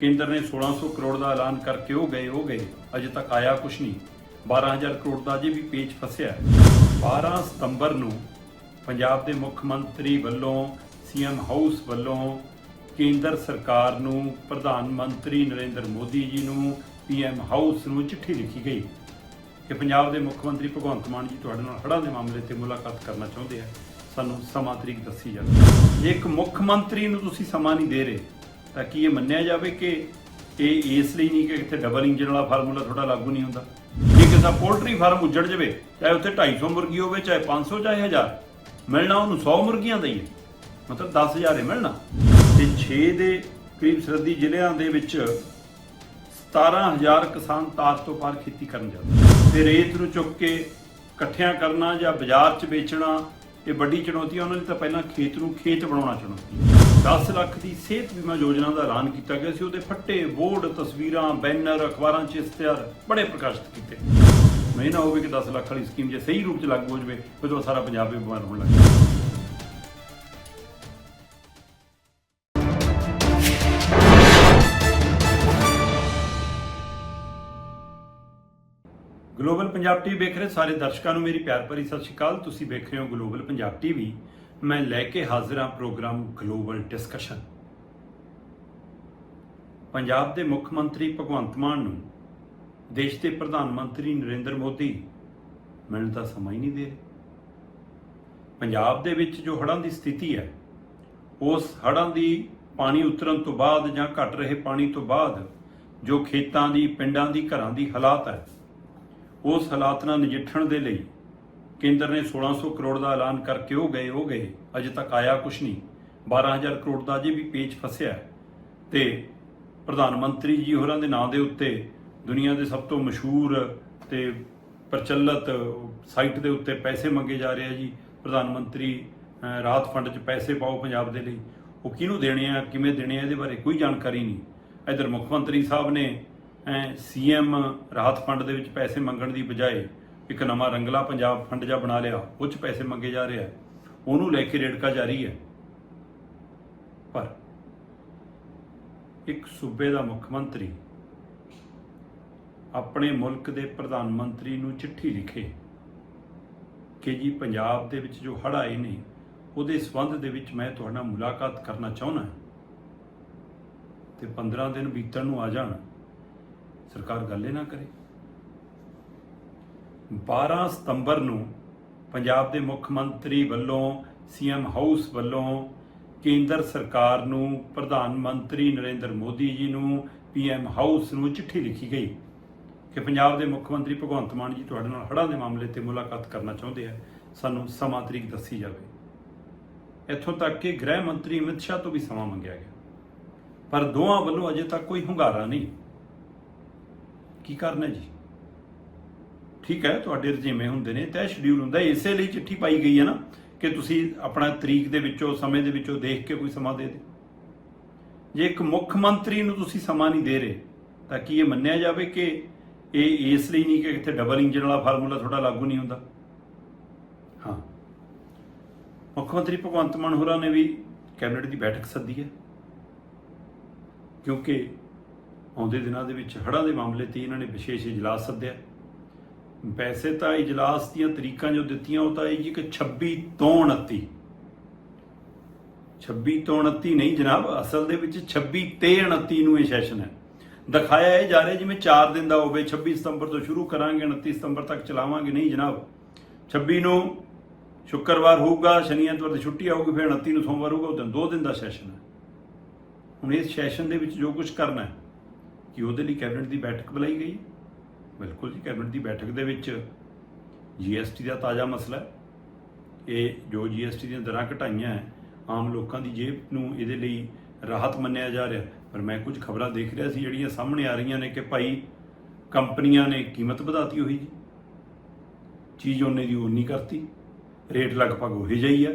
ਕੇਂਦਰ ਨੇ 1600 ਕਰੋੜ ਦਾ ਐਲਾਨ ਕਰਕੇ ਉਹ ਗਏ ਉਹ ਗਏ। ਅਜੇ ਤੱਕ ਆਇਆ ਕੁਛ ਨਹੀਂ। 12000 ਕਰੋੜ ਦਾ ਅਜੇ ਵੀ ਪੇਚ ਫਸਿਆ ਹੈ। 12 ਸਤੰਬਰ ਨੂੰ ਪੰਜਾਬ ਦੇ ਮੁੱਖ ਮੰਤਰੀ ਵੱਲੋਂ, ਸੀਐਮ ਹਾਊਸ ਵੱਲੋਂ ਕੇਂਦਰ ਸਰਕਾਰ ਨੂੰ, ਪ੍ਰਧਾਨ ਮੰਤਰੀ ਨਰਿੰਦਰ ਮੋਦੀ ਜੀ ਨੂੰ, ਪੀਐਮ ਹਾਊਸ ਨੂੰ ਚਿੱਠੀ ਲਿਖੀ ਗਈ ਕਿ ਪੰਜਾਬ ਦੇ ਮੁੱਖ ਮੰਤਰੀ ਭਗਵੰਤ ਮਾਨ ਜੀ ਤੁਹਾਡੇ ਨਾਲ ਹੜ੍ਹਾਂ ਦੇ ਮਾਮਲੇ ਤੇ ਮੁਲਾਕਾਤ ਕਰਨਾ ਚਾਹੁੰਦੇ ਆ। ਸਾਨੂੰ ਸਮਾਂ ਤਰੀਕ ਦੱਸੀ ਜਾਵੇ। ਇੱਕ ਮੁੱਖ ਮੰਤਰੀ ਨੂੰ ਤੁਸੀਂ ਸਮਾਂ ਨਹੀਂ ਦੇ ਰਹੇ ਤਾਂ ਕੀ ਇਹ ਮੰਨਿਆ ਜਾਵੇ ਕਿ ਇਹ ਇਸ ਲਈ ਨਹੀਂ ਕਿ ਇੱਥੇ ਡਬਲ ਇੰਜਨ ਵਾਲਾ ਫਾਰਮੂਲਾ ਤੁਹਾਡਾ ਲਾਗੂ ਨਹੀਂ ਹੁੰਦਾ? ਜੇ ਕਿਸੇ ਪੋਲਟਰੀ ਫਾਰਮ ਉੱਜੜ ਜਾਵੇ, ਚਾਹੇ ਉੱਥੇ 250 ਮੁਰਗੀ ਹੋਵੇ, ਚਾਹੇ 500 ਚਾਹੇ 1000 ਮਿਲਣਾ ਉਹਨੂੰ 100 ਮੁਰਗੀਆਂ ਦਾ ਹੀ ਹੈ। ਮਤਲਬ 10000 ਹੀ ਮਿਲਣਾ। ਤੇ 6 ਦੇ ਕਰੀਬ ਸਰਦੀ ਜ਼ਿਲ੍ਹਿਆਂ ਦੇ ਵਿੱਚ 17000 ਕਿਸਾਨ ਤਾਰ ਤੋਂ ਪਾਰ ਖੇਤੀ ਕਰਨ ਜਾਂਦੇ ਤੇ ਰੇਤ ਨੂੰ ਚੁੱਕ ਕੇ ਇਕੱਠਿਆਂ ਕਰਨਾ ਜਾਂ ਬਾਜ਼ਾਰ 'ਚ ਵੇਚਣਾ, ਇਹ ਵੱਡੀ ਚੁਣੌਤੀ ਹੈ ਉਹਨਾਂ ਲਈ ਤਾਂ ਪਹਿਲਾਂ ਖੇਤ ਨੂੰ ਖੇਤ ਬਣਾਉਣਾ ਚੁਣੌਤੀ 10 ਲੱਖ ਦੀ ਸਿਹਤ ਬੀਮਾ ਯੋਜਨਾ ਦਾ ਐਲਾਨ ਕੀਤਾ ਗਿਆ ਸੀ। ਉਹਦੇ ਫੱਟੇ, ਬੋਰਡ, ਤਸਵੀਰਾਂ, ਬੈਨਰ, ਅਖਬਾਰਾਂ 'ਚ ਇਸ਼ਤਿਹਾਰ ਬੜੇ ਪ੍ਰਕਾਸ਼ਿਤ ਕੀਤੇ। ਮੈਂ ਨਾ ਹੋਵੇ ਕਿ 10 ਲੱਖ ਵਾਲੀ ਸਕੀਮ ਜੇ ਸਹੀ ਰੂਪ 'ਚ ਲਾਗੂ ਹੋ ਜਾਵੇ ਉਦੋਂ ਸਾਰਾ ਪੰਜਾਬ ਵੀ ਬਿਮਾਰ ਹੋਣ ਲੱਗ ਜਾਵੇ ਗਲੋਬਲ ਪੰਜਾਬ ਟੀਵੀ ਵੇਖ ਰਹੇ ਸਾਰੇ ਦਰਸ਼ਕਾਂ ਨੂੰ ਮੇਰੀ ਪਿਆਰ ਭਰੀ ਸਤਿ ਸ਼੍ਰੀ ਅਕਾਲ। ਤੁਸੀਂ ਵੇਖ ਰਹੇ ਹੋ ਗਲੋਬਲ ਪੰਜਾਬ ਟੀਵੀ ਮੈਂ ਲੈ ਕੇ ਹਾਜ਼ਰ ਹਾਂ ਪ੍ਰੋਗਰਾਮ ਗਲੋਬਲ ਡਿਸਕਸ਼ਨ ਪੰਜਾਬ ਦੇ ਮੁੱਖ ਮੰਤਰੀ ਭਗਵੰਤ ਮਾਨ ਨੂੰ, ਦੇਸ਼ ਦੇ ਪ੍ਰਧਾਨ ਮੰਤਰੀ ਨਰਿੰਦਰ ਮੋਦੀ ਮਿਲਣ ਦਾ ਸਮਾਂ ਹੀ ਨਹੀਂ ਦੇ ਰਹੇ। ਪੰਜਾਬ ਦੇ ਵਿੱਚ ਜੋ ਹੜ੍ਹਾਂ ਦੀ ਸਥਿਤੀ ਹੈ, ਉਸ ਹੜ੍ਹਾਂ ਦੀ ਪਾਣੀ ਉਤਰਨ ਤੋਂ ਬਾਅਦ ਜਾਂ ਘਟ ਰਹੇ ਪਾਣੀ ਤੋਂ ਬਾਅਦ ਜੋ ਖੇਤਾਂ ਦੀ, ਪਿੰਡਾਂ ਦੀ, ਘਰਾਂ ਦੀ ਹਾਲਾਤ ਹੈ, ਉਸ ਹਾਲਾਤ ਨਾਲ ਨਜਿੱਠਣ ਦੇ ਲਈ ਕੇਂਦਰ ਨੇ 1600 ਕਰੋੜ ਦਾ ਐਲਾਨ ਕਰਕੇ ਉਹ ਗਏ ਉਹ ਗਏ। ਅਜੇ ਤੱਕ ਆਇਆ ਕੁਛ ਨਹੀਂ। 12000 ਕਰੋੜ ਦਾ ਅਜੇ ਵੀ ਪੇਚ ਫਸਿਆ ਹੈ। ਤੇ ਪ੍ਰਧਾਨ ਮੰਤਰੀ ਜੀ ਹੋਰਾਂ ਦੇ ਨਾਂ ਦੇ ਉੱਤੇ ਦੁਨੀਆ ਦੇ ਸਭ ਤੋਂ ਮਸ਼ਹੂਰ ਤੇ ਪ੍ਰਚਲਿਤ ਸਾਈਟ ਦੇ ਉੱਤੇ ਪੈਸੇ ਮੰਗੇ ਜਾ ਰਹੇ ਆ ਜੀ। ਪ੍ਰਧਾਨ ਮੰਤਰੀ ਰਾਹਤ ਫੰਡ 'ਚ ਪੈਸੇ ਪਾਓ ਪੰਜਾਬ ਦੇ ਲਈ। ਉਹ ਕਿਹਨੂੰ ਦੇਣੇ ਆ, ਕਿਵੇਂ ਦੇਣੇ ਆ, ਇਹਦੇ ਬਾਰੇ ਕੋਈ ਜਾਣਕਾਰੀ ਨਹੀਂ। ਇਧਰ ਮੁੱਖ ਮੰਤਰੀ ਸਾਹਿਬ ਨੇ ਸੀਐਮ ਰਾਹਤ ਫੰਡ ਦੇ ਵਿੱਚ ਪੈਸੇ ਮੰਗਣ ਦੀ ਬਜਾਏ ਇੱਕ ਨਵਾਂ ਰੰਗਲਾ ਪੰਜਾਬ ਫੰਡ ਜਿਹਾ ਬਣਾ ਲਿਆ ਉਹ 'ਚ ਪੈਸੇ ਮੰਗੇ ਜਾ ਰਿਹਾ ਉਹਨੂੰ ਲੈ ਕੇ ਰੇੜਕਾ ਜਾਰੀ ਹੈ। ਪਰ ਇੱਕ ਸੂਬੇ ਦਾ ਮੁੱਖ ਮੰਤਰੀ ਆਪਣੇ ਮੁਲਕ ਦੇ ਪ੍ਰਧਾਨ ਮੰਤਰੀ ਨੂੰ ਚਿੱਠੀ ਲਿਖੇ ਕਿ ਜੀ ਪੰਜਾਬ ਦੇ ਵਿੱਚ ਜੋ ਹੜ੍ਹ ਆਏ ਨੇ, ਉਹਦੇ ਸਬੰਧ ਦੇ ਵਿੱਚ ਮੈਂ ਤੁਹਾਡੇ ਨਾਲ ਮੁਲਾਕਾਤ ਕਰਨਾ ਚਾਹੁੰਦਾ ਤੇ 15 ਦਿਨ ਬੀਤਣ ਨੂੰ ਆ ਜਾਣ। ਸਰਕਾਰ ਗੱਲ ਹੀ ਨਾ ਕਰੇ। 12 ਸਤੰਬਰ ਨੂੰ ਪੰਜਾਬ ਦੇ ਮੁੱਖ ਮੰਤਰੀ ਵੱਲੋਂ, ਸੀਐਮ ਹਾਊਸ ਵੱਲੋਂ ਕੇਂਦਰ ਸਰਕਾਰ ਨੂੰ ਪ੍ਰਧਾਨ ਮੰਤਰੀ ਨਰਿੰਦਰ ਮੋਦੀ ਜੀ ਨੂੰ ਪੀਐਮ ਹਾਊਸ ਨੂੰ ਚਿੱਠੀ ਲਿਖੀ ਗਈ ਕਿ ਪੰਜਾਬ ਦੇ ਮੁੱਖ ਮੰਤਰੀ ਭਗਵੰਤ ਮਾਨ ਜੀ ਤੁਹਾਡੇ ਨਾਲ ਹੜ੍ਹਾਂ ਦੇ ਮਾਮਲੇ ਤੇ ਮੁਲਾਕਾਤ ਕਰਨਾ ਚਾਹੁੰਦੇ ਆ। ਸਾਨੂੰ ਸਮਾਂ ਤਰੀਕ ਦੱਸੀ ਜਾਵੇ। ਇੱਥੋਂ ਤੱਕ ਕਿ ਗ੍ਰਹਿ ਮੰਤਰੀ ਅਮਿਤ ਸ਼ਾਹ ਤੋਂ ਵੀ ਸਮਾਂ ਮੰਗਿਆ ਗਿਆ। ਪਰ ਦੋਵਾਂ ਵੱਲੋਂ ਅਜੇ ਤੱਕ ਕੋਈ ਹੁੰਗਾਰਾ ਨਹੀਂ। ਕੀ ਕਰਨਾ ਜੀ? ਠੀਕ ਹੈ, ਤੁਹਾਡੇ ਰਜੀਮੇ ਹੁੰਦੇ ਨੇ ਤੈਅ ਸ਼ਡਿਊਲ ਹੁੰਦਾ ਇਸੇ ਲਈ ਚਿੱਠੀ ਪਾਈ ਗਈ ਹੈ ਨਾ ਕਿ ਤੁਸੀਂ ਆਪਣਾ ਤਰੀਕ ਦੇ ਵਿੱਚੋਂ, ਸਮੇਂ ਦੇ ਵਿੱਚੋਂ ਦੇਖ ਕੇ ਕੋਈ ਸਮਾਂ ਦੇ ਦੇ ਜੇ ਇੱਕ ਮੁੱਖ ਮੰਤਰੀ ਨੂੰ ਤੁਸੀਂ ਸਮਾਂ ਨਹੀਂ ਦੇ ਰਹੇ, ਤਾਂ ਕੀ ਇਹ ਮੰਨਿਆ ਜਾਵੇ ਕਿ ਇਹ ਇਸ ਲਈ ਨਹੀਂ ਕਿ ਇੱਥੇ ਡਬਲ ਇੰਜਨ ਵਾਲਾ ਫਾਰਮੂਲਾ ਤੁਹਾਡਾ ਲਾਗੂ ਨਹੀਂ ਹੁੰਦਾ? ਹਾਂ। ਮੁੱਖ ਮੰਤਰੀ ਭਗਵੰਤ ਮਾਨ ਹੋਰਾਂ ਨੇ ਵੀ ਕੈਬਨਿਟ ਦੀ ਬੈਠਕ ਸੱਦੀ ਹੈ। ਕਿਉਂਕਿ ਆਉਂਦੇ ਦਿਨਾਂ ਦੇ ਵਿੱਚ ਹੜ੍ਹਾਂ ਦੇ ਮਾਮਲੇ ਤੇ ਇਹਨਾਂ ਨੇ ਵਿਸ਼ੇਸ਼ ਇਜਲਾਸ ਸੱਦਿਆ। ਵੈਸੇ ਤਾਂ ਇਜਲਾਸ ਦੀਆਂ ਤਰੀਕਾਂ ਜੋ ਦਿੱਤੀਆਂ, ਉਹ ਤਾਂ ਇਹ ਜੀ ਕਿ 26 ਤੋਂ 29 26 ਤੋਂ 29 ਨਹੀਂ ਜਨਾਬ, ਅਸਲ ਦੇ ਵਿੱਚ 26 ਤੇ 29 ਨੂੰ ਇਹ ਸੈਸ਼ਨ ਹੈ। ਦਿਖਾਇਆ ਇਹ ਜਾ ਰਿਹਾ ਜਿਵੇਂ 4 ਦਿਨ ਦਾ ਹੋਵੇ 26 ਸਤੰਬਰ ਤੋਂ ਸ਼ੁਰੂ ਕਰਾਂਗੇ 29 ਸਤੰਬਰ ਤੱਕ ਚਲਾਵਾਂਗੇ। ਨਹੀਂ ਜਨਾਬ 26 ਨੂੰ ਸ਼ੁੱਕਰਵਾਰ ਹੋਊਗਾ, ਸ਼ਨੀ ਐਤਵਾਰ ਦੀ ਛੁੱਟੀ ਆਊਗੀ, ਫਿਰ 29 ਨੂੰ ਸੋਮਵਾਰ ਹੋਊਗਾ, ਉਹ ਦਿਨ ਦੋ ਦਿਨ ਦਾ ਸੈਸ਼ਨ ਹੈ। ਹੁਣ ਇਸ ਸੈਸ਼ਨ ਦੇ ਵਿੱਚ ਜੋ ਕੁਝ ਕਰਨਾ ਹੈ, ਕਿ ਉਹਦੇ ਲਈ ਕੈਬਨਿਟ ਦੀ ਬੈਠਕ ਬੁਲਾਈ ਗਈ ਬਿਲਕੁਲ ਜੀ, ਕੈਬਨਿਟ ਦੀ ਬੈਠਕ ਦੇ ਵਿੱਚ ਜੀਐਸਟੀ ਦਾ ਤਾਜ਼ਾ ਮਸਲਾ ਹੈ। ਇਹ ਜੋ ਜੀਐਸਟੀ ਦੀਆਂ ਦਰਾਂ ਘਟਾਈਆਂ ਹੈ, ਆਮ ਲੋਕਾਂ ਦੀ ਜੇਬ ਨੂੰ ਇਹਦੇ ਲਈ ਰਾਹਤ ਮੰਨਿਆ ਜਾ ਰਿਹਾ। ਪਰ ਮੈਂ ਕੁਝ ਖਬਰਾਂ ਦੇਖ ਰਿਹਾ ਸੀ, ਜਿਹੜੀਆਂ ਸਾਹਮਣੇ ਆ ਰਹੀਆਂ ਨੇ ਕਿ ਭਾਈ ਕੰਪਨੀਆਂ ਨੇ ਕੀਮਤ ਵਧਾਤੀ ਹੋਈ ਜੀ। ਚੀਜ਼ ਉਹਨੇ ਦੀ ਉਨੀ ਕਰਤੀ। ਰੇਟ ਲਗਭਗ ਉਹੀ ਜਿਹੀ ਹੈ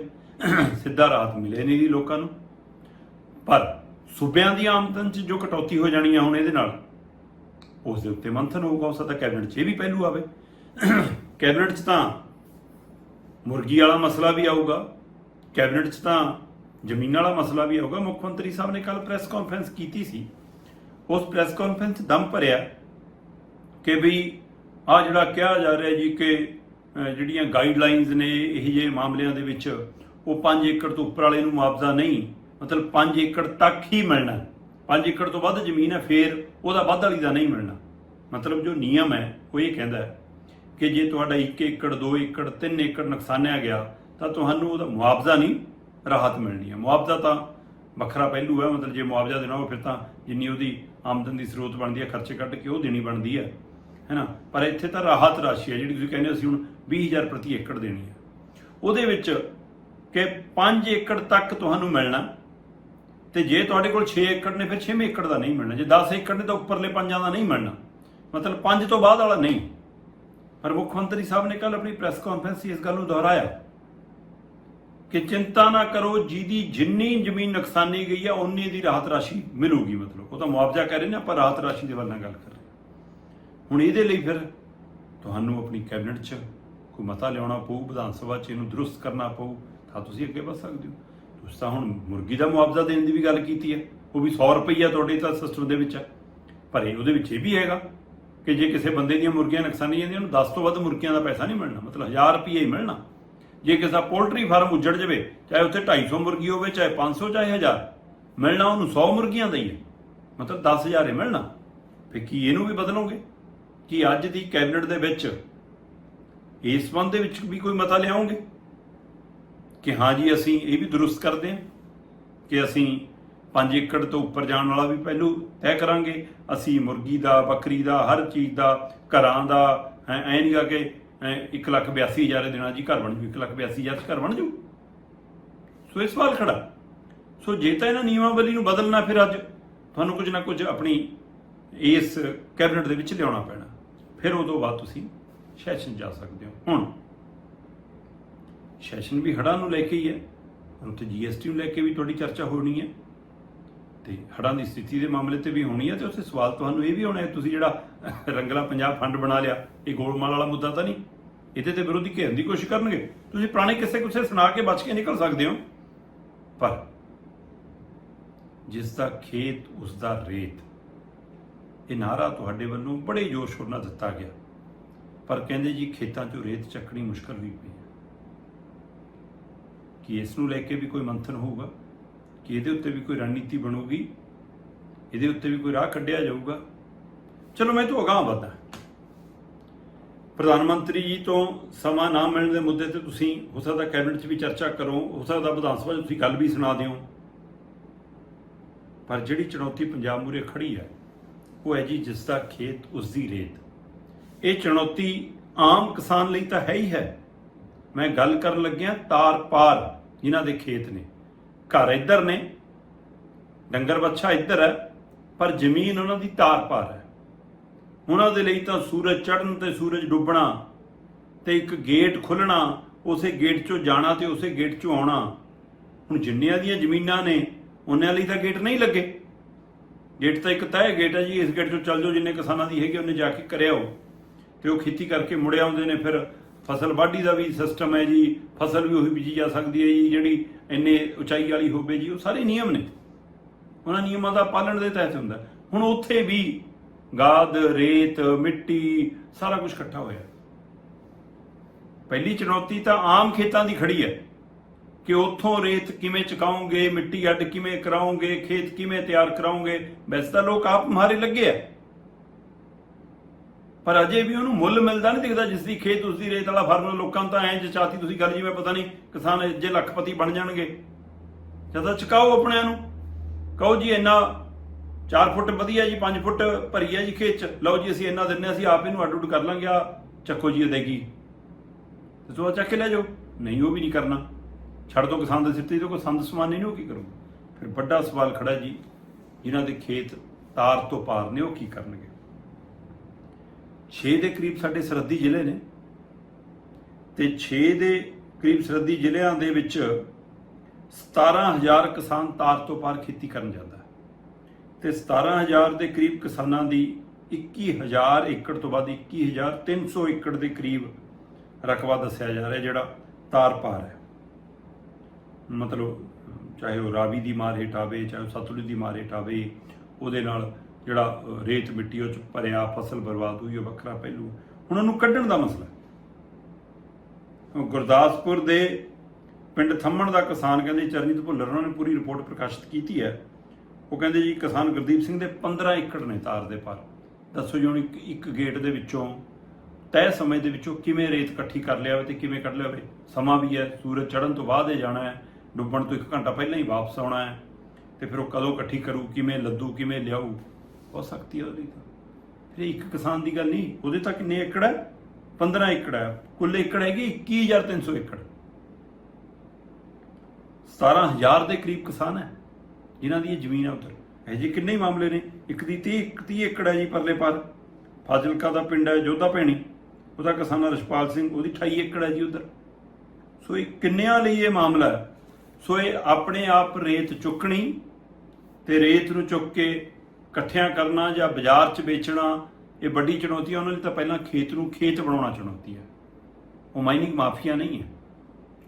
ਸਿੱਧਾ ਰਾਹਤ ਮਿਲੇ ਨਹੀਂ ਜੀ ਲੋਕਾਂ ਨੂੰ। ਪਰ ਸੂਬਿਆਂ ਦੀ ਆਮਦਨ 'ਚ ਜੋ ਕਟੌਤੀ ਹੋ ਜਾਣੀ ਆ ਹੁਣ ਇਹਦੇ ਨਾਲ ਉਸ ਦੇ ਉੱਤੇ ਮੰਥਨ ਹੋਊਗਾ, ਉਸ ਦਾ ਕੈਬਨਿਟ 'ਚ ਇਹ ਵੀ ਪਹਿਲੂ ਆਵੇ। ਕੈਬਨਿਟ 'ਚ ਤਾਂ ਮੁਰਗੀ ਵਾਲਾ ਮਸਲਾ ਵੀ ਆਊਗਾ ਕੈਬਨਿਟ 'ਚ ਤਾਂ ਜ਼ਮੀਨ ਵਾਲਾ ਮਸਲਾ ਵੀ ਆਊਗਾ। ਮੁੱਖ ਮੰਤਰੀ ਸਾਹਿਬ ਨੇ ਕੱਲ ਪ੍ਰੈਸ ਕਾਨਫਰੰਸ ਕੀਤੀ ਸੀ। ਉਸ ਪ੍ਰੈਸ ਕਾਨਫਰੰਸ 'ਚ ਦਮ ਭਰਿਆ ਕਿ ਵੀ ਆ ਜਿਹੜਾ ਕਿਹਾ ਜਾ ਰਿਹਾ ਜੀ ਕਿ ਜਿਹੜੀਆਂ ਗਾਈਡਲਾਈਨਸ ਨੇ, ਇਹ ਜਿਹੇ ਮਾਮਲਿਆਂ ਦੇ ਵਿੱਚ ਉਹ 5 ਏਕੜ ਤੋਂ ਉੱਪਰ ਵਾਲੇ ਨੂੰ ਮੁਆਵਜ਼ਾ ਨਹੀਂ, ਮਤਲਬ 5 ਏਕੜ ਤੱਕ ਹੀ ਮਿਲਣਾ। 5 ਏਕੜ ਤੋਂ ਵੱਧ ਜ਼ਮੀਨ ਹੈ, ਫੇਰ ਉਹਦਾ ਵੱਧ ਵਾਲੀ ਦਾ ਨਹੀਂ ਮਿਲਣਾ। ਮਤਲਬ ਜੋ ਨਿਯਮ ਹੈ, ਉਹ ਇਹ ਕਹਿੰਦਾ ਹੈ ਕਿ ਜੇ ਤੁਹਾਡਾ 1 ਏਕੜ 2 ਏਕੜ 3 ਏਕੜ ਨੁਕਸਾਨਿਆ ਗਿਆ, ਤਾਂ ਤੁਹਾਨੂੰ ਉਹਦਾ ਮੁਆਵਜ਼ਾ ਨਹੀਂ ਰਾਹਤ ਮਿਲਣੀ ਹੈ। ਮੁਆਵਜ਼ਾ ਤਾਂ ਵੱਖਰਾ ਪਹਿਲੂ ਹੈ, ਮਤਲਬ ਜੇ ਮੁਆਵਜ਼ਾ ਦੇਣਾ ਹੋਵੇ, ਫਿਰ ਤਾਂ ਜਿੰਨੀ ਉਹਦੀ ਆਮਦਨ ਦੀ ਸਰੋਤ ਬਣਦੀ ਹੈ, ਖਰਚੇ ਕੱਢ ਕੇ ਉਹ ਦੇਣੀ ਬਣਦੀ ਹੈ ਹੈਨਾ ਪਰ ਇੱਥੇ ਤਾਂ ਰਾਹਤ ਰਾਸ਼ੀ ਹੈ, ਜਿਹੜੀ ਤੁਸੀਂ ਕਹਿੰਦੇ ਅਸੀਂ ਹੁਣ 20000 ਪ੍ਰਤੀ ਏਕੜ ਦੇਣੀ ਹੈ। ਉਹਦੇ ਵਿੱਚ ਕਿ 5 ਏਕੜ ਤੱਕ ਤੁਹਾਨੂੰ ਮਿਲਣਾ ਤੇ ਜੇ ਤੁਹਾਡੇ ਕੋਲ 6 ਏਕੜ ਨੇ, ਫਿਰ 6 ਏਕੜ ਦਾ ਨਹੀਂ ਮਿਲਣਾ। ਜੇ 10 ਏਕੜ ਨੇ ਤਾਂ ਉੱਪਰਲੇ ਪੰਜਾਂ ਦਾ ਨਹੀਂ ਮਿਲਣਾ। ਮਤਲਬ 5 ਤੋਂ ਬਾਅਦ ਵਾਲਾ ਨਹੀਂ। ਪਰ ਮੁੱਖ ਮੰਤਰੀ ਸਾਹਿਬ ਨੇ ਕੱਲ ਆਪਣੀ ਪ੍ਰੈਸ ਕਾਨਫਰੰਸ 'ਚ ਇਸ ਗੱਲ ਨੂੰ ਦੁਹਰਾਇਆ ਕਿ ਚਿੰਤਾ ਨਾ ਕਰੋ, ਜਿਹਦੀ ਜਿੰਨੀ ਜ਼ਮੀਨ ਨੁਕਸਾਨੀ ਗਈ ਆ ਉਨੀ ਦੀ ਰਾਹਤ ਰਾਸ਼ੀ ਮਿਲੂਗੀ ਮਤਲਬ। ਉਹ ਤਾਂ ਮੁਆਵਜ਼ਾ ਕਹਿ ਰਹੇ ਨੇ, ਆਪਾਂ ਰਾਹਤ ਰਾਸ਼ੀ ਦੇ ਵੱਲ ਨਾਲ ਗੱਲ ਕਰ ਰਹੇ ਹੁਣ ਇਹਦੇ ਲਈ ਫਿਰ ਤੁਹਾਨੂੰ ਆਪਣੀ ਕੈਬਨਿਟ 'ਚ ਕੋਈ ਮਤਾ ਲਿਆਉਣਾ ਪਊ, ਵਿਧਾਨ ਸਭਾ 'ਚ ਇਹਨੂੰ ਦਰੁਸਤ ਕਰਨਾ ਪਊ, ਤਾਂ ਤੁਸੀਂ ਅੱਗੇ ਵਧ ਸਕਦੇ ਹੋ। ਤੁਸੀਂ ਤਾਂ ਹੁਣ ਮੁਰਗੀ ਦਾ ਮੁਆਵਜ਼ਾ ਦੇਣ ਦੀ ਵੀ ਗੱਲ ਕੀਤੀ ਹੈ। ਉਹ ਵੀ 100 ਰੁਪਈਆ ਤੁਹਾਡੇ ਤਾਂ ਸਿਸਟਮ ਦੇ ਵਿੱਚ ਹੈ। ਪਰ ਇਹ ਉਹਦੇ ਵਿੱਚ ਇਹ ਵੀ ਹੈਗਾ ਕਿ ਜੇ ਕਿਸੇ ਬੰਦੇ ਦੀਆਂ ਮੁਰਗੀਆਂ ਨੁਕਸਾਨੀ ਜਾਂਦੀਆਂ, ਉਹਨੂੰ 10 ਤੋਂ ਵੱਧ ਮੁਰਗੀਆਂ ਦਾ ਪੈਸਾ ਨਹੀਂ ਮਿਲਣਾ। ਮਤਲਬ 1000 ਰੁਪਏ ਹੀ ਮਿਲਣਾ। ਜੇ ਕਿਸੇ ਦਾ ਪੋਲਟਰੀ ਫਾਰਮ ਉੱਜੜ ਜਾਵੇ, ਚਾਹੇ ਉੱਥੇ 250 ਮੁਰਗੀ ਹੋਵੇ, ਚਾਹੇ 500 ਚਾਹੇ 1000 ਮਿਲਣਾ ਉਹਨੂੰ 100 ਮੁਰਗੀਆਂ ਦਾ ਹੀ ਹੈ। ਮਤਲਬ 10000 ਹੀ ਮਿਲਣਾ। ਫੇ ਕੀ ਇਹਨੂੰ ਵੀ ਬਦਲੋਗੇ? ਕਿ ਅੱਜ ਦੀ ਕੈਬਨਿਟ ਦੇ ਵਿੱਚ ਇਸ ਸੰਬੰਧ ਦੇ ਵਿੱਚ ਵੀ ਕੋਈ ਮਤਾ ਲਿਆਉਂਗੇ ਕਿ ਹਾਂ ਜੀ, ਅਸੀਂ ਇਹ ਵੀ ਦਰੁਸਤ ਕਰਦੇ ਹਾਂ ਕਿ ਅਸੀਂ 5 ਏਕੜ ਤੋਂ ਉੱਪਰ ਜਾਣ ਵਾਲਾ ਵੀ ਪਹਿਲੂ ਤੈਅ ਕਰਾਂਗੇ। ਅਸੀਂ ਮੁਰਗੀ ਦਾ, ਬੱਕਰੀ ਦਾ, ਹਰ ਚੀਜ਼ ਦਾ, ਘਰਾਂ ਦਾ ਐ ਨਹੀਂ ਗਾ ਕਿ 182000 ਦੇਣਾ ਜੀ, ਘਰ ਬਣ ਜੂ 182000 ਚ ਘਰ ਬਣ ਜੂ। ਸੋ ਇਹ ਸਵਾਲ ਖੜਾ। ਸੋ ਜੇ ਤਾਂ ਇਹਨਾਂ ਨਿਯਮਾਵਲੀ ਨੂੰ ਬਦਲਣਾ ਫਿਰ ਅੱਜ, ਤੁਹਾਨੂੰ ਕੁਝ ਨਾ ਕੁਝ ਆਪਣੀ ਇਸ ਕੈਬਨਿਟ ਦੇ ਵਿੱਚ ਲਿਆਉਣਾ ਪੈਣਾ। ਫਿਰ ਉਦੋਂ ਬਾਅਦ ਤੁਸੀਂ ਸੈਸ਼ਨ ਜਾ ਸਕਦੇ ਹੋ। ਹੁਣ ਸੈਸ਼ਨ ਵੀ ਹੜ੍ਹਾਂ ਨੂੰ ਲੈ ਕੇ ਹੀ ਹੈ। ਉੱਥੇ ਜੀਐਸਟੀ ਨੂੰ ਲੈ ਕੇ ਵੀ ਤੁਹਾਡੀ ਚਰਚਾ ਹੋਣੀ ਹੈ। ਤੇ ਹੜ੍ਹਾਂ ਦੀ ਸਥਿਤੀ ਦੇ ਮਾਮਲੇ ਤੇ ਵੀ ਹੋਣੀ ਹੈ ਤੇ ਉੱਥੇ ਸਵਾਲ ਤੁਹਾਨੂੰ ਇਹ ਵੀ ਹੋਣਾ ਹੈ ਤੁਸੀਂ ਜਿਹੜਾ ਰੰਗਲਾ ਪੰਜਾਬ ਫੰਡ ਬਣਾ ਲਿਆ, ਇਹ ਗੋਲਮਾਲ ਵਾਲਾ ਮੁੱਦਾ ਤਾਂ ਨਹੀਂ? ਇਹਦੇ ਤੇ ਵਿਰੋਧੀ ਘੇਰਨ ਦੀ ਕੋਸ਼ਿਸ਼ ਕਰਨਗੇ। ਤੁਸੀਂ ਪੁਰਾਣੇ ਕਿਸੇ ਕੁਛੇ ਸੁਣਾ ਕੇ ਬਚ ਕੇ ਨਿਕਲ ਸਕਦੇ ਹੋ। ਪਰ ਜਿਸ ਦਾ ਖੇਤ, ਉਸ ਦਾ ਰੇਤ, ਇਹ ਨਾਰਾ ਤੁਹਾਡੇ ਵੱਲੋਂ ਬੜੇ ਜ਼ੋਰ ਸ਼ੋਰ ਨਾਲ ਦਿੱਤਾ ਗਿਆ। ਪਰ ਕਹਿੰਦੇ ਜੀ ਖੇਤਾਂ 'ਚੋਂ ਰੇਤ ਚੱਕਣੀ ਮੁਸ਼ਕਲ ਹੋਈ ਪਈ ਕਿ ਇਸ ਨੂੰ ਲੈ ਕੇ ਵੀ ਕੋਈ ਮੰਥਨ ਹੋਊਗਾ, ਕਿ ਇਹਦੇ ਉੱਤੇ ਵੀ ਕੋਈ ਰਣਨੀਤੀ ਬਣੂਗੀ, ਇਹਦੇ ਉੱਤੇ ਵੀ ਕੋਈ ਰਾਹ ਕੱਢਿਆ ਜਾਊਗਾ। ਚਲੋ ਮੈਂ ਤੋਂ ਅਗਾਂਹ ਵਧਦਾ ਪ੍ਰਧਾਨ ਮੰਤਰੀ ਜੀ ਤੋਂ ਸਮਾਂ ਨਾ ਮਿਲਣ ਦੇ ਮੁੱਦੇ ਤੇ ਤੁਸੀਂ ਹੋ ਸਕਦਾ ਕੈਬਨਿਟ 'ਚ ਵੀ ਚਰਚਾ ਕਰੋ, ਹੋ ਸਕਦਾ ਵਿਧਾਨ ਸਭਾ 'ਚ ਤੁਸੀਂ ਗੱਲ ਵੀ ਸੁਣਾ ਦਿਓ। ਪਰ ਜਿਹੜੀ ਚੁਣੌਤੀ ਪੰਜਾਬ ਮੂਰੇ ਖੜੀ ਹੈ, ਉਹ ਹੈ ਜੀ ਜਿਸ ਦਾ ਖੇਤ ਉਸ ਦੀ ਰੇਤ। ਇਹ ਚੁਣੌਤੀ ਆਮ ਕਿਸਾਨ ਲਈ ਤਾਂ ਹੈ ਹੀ ਹੈ। ਮੈਂ ਗੱਲ ਕਰਨ ਲੱਗਿਆ ਤਾਰ ਪਾਰ ਜਿਨ੍ਹਾਂ ਦੇ ਖੇਤ ਨੇ। ਘਰ ਇੱਧਰ ਨੇ, ਡੰਗਰ ਬੱਛਾ ਇੱਧਰ ਹੈ, ਪਰ ਜ਼ਮੀਨ ਉਹਨਾਂ ਦੀ ਤਾਰ ਪਾਰ ਹੈ। ਉਹਨਾਂ ਦੇ ਲਈ ਤਾਂ ਸੂਰਜ ਚੜ੍ਹਨ ਤੇ ਸੂਰਜ ਡੁੱਬਣਾ ਤੇ ਇੱਕ ਗੇਟ ਖੁੱਲਣਾ ਉਸੇ ਗੇਟ 'ਚੋਂ ਜਾਣਾ ਤੇ ਉਸੇ ਗੇਟ 'ਚੋਂ ਆਉਣਾ। ਹੁਣ ਜਿੰਨਿਆਂ ਦੀਆਂ ਜ਼ਮੀਨਾਂ ਨੇ ਉਹਨਾਂ ਲਈ ਤਾਂ ਗੇਟ ਨਹੀਂ ਲੱਗੇ। ਗੇਟ ਤਾਂ ਇੱਕ ਤੈਅ ਗੇਟ ਹੈ ਜੀ, ਇਸ ਗੇਟ 'ਚੋਂ ਚੱਲ ਜਾਓ, ਜਿੰਨੇ ਕਿਸਾਨਾਂ ਦੀ ਹੈਗੀ ਉਹਨੇ ਜਾ ਕੇ ਕਰਿਆ ਹੋ ਤੇ ਉਹ ਖੇਤੀ ਕਰਕੇ ਮੁੜ ਆਉਂਦੇ ਨੇ ਫਿਰ ਫਸਲ ਵਾਢੀ ਦਾ ਵੀ ਸਿਸਟਮ ਹੈ ਜੀ, ਫਸਲ ਵੀ ਉਹੀ ਬੀਜੀ ਜਾ ਸਕਦੀ ਹੈ ਜੀ, ਜਿਹੜੀ ਇੰਨੇ ਉਚਾਈ ਵਾਲੀ ਹੋਵੇ ਜੀ, ਉਹ ਸਾਰੇ ਨਿਯਮ ਨੇ। ਉਹਨਾਂ ਨਿਯਮਾਂ ਦਾ ਪਾਲਣ ਦੇ ਤਹਿਤ ਹੁੰਦਾ। ਹੁਣ ਉੱਥੇ ਵੀ ਗਾਦ, ਰੇਤ, ਮਿੱਟੀ, ਸਾਰਾ ਕੁਝ ਇਕੱਠਾ ਹੋਇਆ। ਪਹਿਲੀ ਚੁਣੌਤੀ ਤਾਂ ਆਮ ਖੇਤਾਂ ਦੀ ਖੜੀ ਹੈ ਕਿ ਉੱਥੋਂ ਰੇਤ ਕਿਵੇਂ ਚੁਕਾਉਂਗੇ, ਮਿੱਟੀ ਅੱਡ ਕਿਵੇਂ ਕਰਾਉਂਗੇ, ਖੇਤ ਕਿਵੇਂ ਤਿਆਰ ਕਰਾਉਂਗੇ। ਵੈਸੇ ਤਾਂ ਲੋਕ ਆਪ ਮਾਰੇ ਲੱਗੇ ਆ। ਪਰ ਅਜੇ ਵੀ ਉਹਨੂੰ ਮੁੱਲ ਮਿਲਦਾ ਨਹੀਂ ਦਿਖਦਾ, ਜਿਸ ਦੀ ਖੇਤ, ਉਸ ਦੀ ਰੇਤ ਵਾਲਾ ਫਾਰਮੂਲਾ ਲੋਕਾਂ ਨੂੰ ਤਾਂ ਐਂ ਜਚਾਤੀ ਤੁਸੀਂ ਗੱਲ ਜਿਵੇਂ ਪਤਾ ਨਹੀਂ ਕਿਸਾਨ ਜੇ ਲੱਖਪਤੀ ਬਣ ਜਾਣਗੇ। ਜਦੋਂ ਚੁਕਾਓ ਆਪਣਿਆਂ ਨੂੰ, ਕਹੋ ਜੀ ਇੰਨਾ 4 ਫੁੱਟ ਵਧੀਆ ਜੀ 5 ਫੁੱਟ ਭਰੀ ਹੈ ਜੀ ਖੇਤ ਚ, ਲਓ ਜੀ ਅਸੀਂ ਇੰਨਾ ਦਿੰਨੇ ਅਸੀਂ ਆਪ ਇਹਨੂੰ ਅੱਡ ਉੱਡ ਕਰ ਲਾਂਗੇ, ਆ ਚੱਕੋ ਜੀ ਅਦੇਗੀ ਤੇ ਸੋ ਚੱਕ ਕੇ ਲੈ ਜਾਓ। ਨਹੀਂ, ਉਹ ਵੀ ਨਹੀਂ ਕਰਨਾ। ਛੱਡ ਦੋ ਕਿਸਾਨ ਦੇ ਸਿਰ ਤੇ ਕੋਈ ਸੰਦ ਸਮਾਨ ਨਹੀਂ, ਉਹ ਕੀ ਕਰੂ? ਫਿਰ ਵੱਡਾ ਸਵਾਲ ਖੜਾ ਜੀ, ਜਿਨ੍ਹਾਂ ਦੇ ਖੇਤ ਤਾਰ ਤੋਂ ਪਾਰ ਨੇ, ਉਹ ਕੀ ਕਰਨਗੇ? 6 ਦੇ ਕਰੀਬ ਸਾਡੇ ਸਰਹੱਦੀ ਜ਼ਿਲ੍ਹੇ ਨੇ ਤੇ 6 ਦੇ ਕਰੀਬ ਸਰਹੱਦੀ ਜ਼ਿਲ੍ਹਿਆਂ ਦੇ ਵਿੱਚ 17000 ਕਿਸਾਨ ਤਾਰ ਤੋਂ ਪਾਰ ਖੇਤੀ ਕਰਨ ਜਾਂਦਾ ਹੈ। ਤੇ 17000 ਦੇ ਕਰੀਬ ਕਿਸਾਨਾਂ ਦੀ 21000 ਏਕੜ ਤੋਂ ਵੱਧ 21300 ਏਕੜ ਦੇ ਕਰੀਬ ਰਕਬਾ ਦੱਸਿਆ ਜਾ ਰਿਹਾ ਜਿਹੜਾ ਤਾਰ ਪਾਰ ਹੈ। ਮਤਲਬ ਚਾਹੇ ਉਹ ਰਾਵੀ ਦੀ ਮਾਰ ਹੇਠ ਆਵੇ, ਚਾਹੇ ਉਹ ਸਤਲੁਜ ਦੀ ਮਾਰ ਹੇਠ ਆਵੇ, ਉਹਦੇ ਨਾਲ ਜਿਹੜਾ ਰੇਤ ਮਿੱਟੀ ਉਹ ਚ ਭਰਿਆ, ਫਸਲ ਬਰਬਾਦ ਹੋਈ, ਉਹ ਵੱਖਰਾ ਪਹਿਲੂ। ਹੁਣ ਉਹਨੂੰ ਕੱਢਣ ਦਾ ਮਸਲਾ ਗੁਰਦਾਸਪੁਰ ਦੇ ਪਿੰਡ ਥੰਮਣ ਦਾ ਕਿਸਾਨ ਕਹਿੰਦੇ, ਚਰਨਜੀਤ ਭੁੱਲਰ, ਉਹਨਾਂ ਨੇ ਪੂਰੀ ਰਿਪੋਰਟ ਪ੍ਰਕਾਸ਼ਿਤ ਕੀਤੀ ਹੈ। ਉਹ ਕਹਿੰਦੇ ਜੀ, ਕਿਸਾਨ ਗੁਰਦੀਪ ਸਿੰਘ ਦੇ 15 ਏਕੜ ਨੇ ਤਾਰ ਦੇ ਪਰ। ਦੱਸੋ ਜੀ, ਹੁਣ ਇੱਕ ਇੱਕ ਗੇਟ ਦੇ ਵਿੱਚੋਂ ਤੈਅ ਸਮੇਂ ਦੇ ਵਿੱਚੋਂ ਕਿਵੇਂ ਰੇਤ ਇਕੱਠੀ ਕਰ ਲਿਆ ਹੋਵੇ ਤੇ ਕਿਵੇਂ ਕੱਢ ਲਿਆ ਹੋਵੇ ਸਮਾਂ ਵੀ ਹੈ, ਸੂਰਜ ਚੜ੍ਹਨ ਤੋਂ ਬਾਅਦ ਇਹ ਜਾਣਾ ਹੈ। ਡੁੱਬਣ ਤੋਂ 1 ਘੰਟਾ ਪਹਿਲਾਂ ਹੀ ਵਾਪਸ ਆਉਣਾ ਹੈ। ਤੇ ਫਿਰ ਉਹ ਕਦੋਂ ਇਕੱਠੀ ਕਰੂ, ਕਿਵੇਂ ਲੱਦੂ, ਕਿਵੇਂ ਲਿਆਊ? ਬਹੁਤ ਸਖਤੀ ਹੈ ਉਹਦੀ। ਤਾਂ ਫਿਰ ਇੱਕ ਕਿਸਾਨ ਦੀ ਗੱਲ ਨਹੀਂ, ਉਹਦੇ ਤਾਂ ਕਿੰਨੇ ਏਕੜ ਹੈ 15 ਏਕੜ ਹੈ ਕੁੱਲ ਏਕੜ ਹੈਗੀ 21300 ਏਕੜ। 17000 ਦੇ ਕਰੀਬ ਕਿਸਾਨ ਹੈ, ਜਿਨ੍ਹਾਂ ਦੀ ਇਹ ਜ਼ਮੀਨ ਆ ਉੱਧਰ। ਇਹ ਜੀ ਕਿੰਨੇ ਹੀ ਮਾਮਲੇ ਨੇ। ਇੱਕ ਦੀ 30 30 ਏਕੜ ਹੈ ਜੀ ਪਰਲੇ ਪਾਰ। ਫਾਜ਼ਿਲਕਾ ਦਾ ਪਿੰਡ ਹੈ ਜੋਧਾ ਭੈਣੀ। ਉਹਦਾ ਕਿਸਾਨ ਹੈ ਰਸ਼ਪਾਲ ਸਿੰਘ, ਉਹਦੀ 28 ਏਕੜ ਹੈ ਜੀ ਉੱਧਰ। ਸੋ ਇਹ ਕਿੰਨਿਆਂ ਲਈ ਇਹ ਮਾਮਲਾ ਹੈ? ਸੋ ਇਹ ਆਪਣੇ ਆਪ ਰੇਤ ਚੁੱਕਣੀ ਤੇ ਰੇਤ ਨੂੰ ਚੁੱਕ ਕੇ ਇਕੱਠਿਆਂ ਕਰਨਾ ਜਾਂ ਬਾਜ਼ਾਰ 'ਚ ਵੇਚਣਾ, ਇਹ ਵੱਡੀ ਚੁਣੌਤੀ ਹੈ ਉਹਨਾਂ ਲਈ ਤਾਂ ਪਹਿਲਾਂ ਖੇਤ ਨੂੰ ਖੇਤ ਬਣਾਉਣਾ ਚੁਣੌਤੀ ਹੈ ਉਹ ਮਾਈਨਿੰਗ ਮਾਫੀਆ ਨਹੀਂ ਹੈ,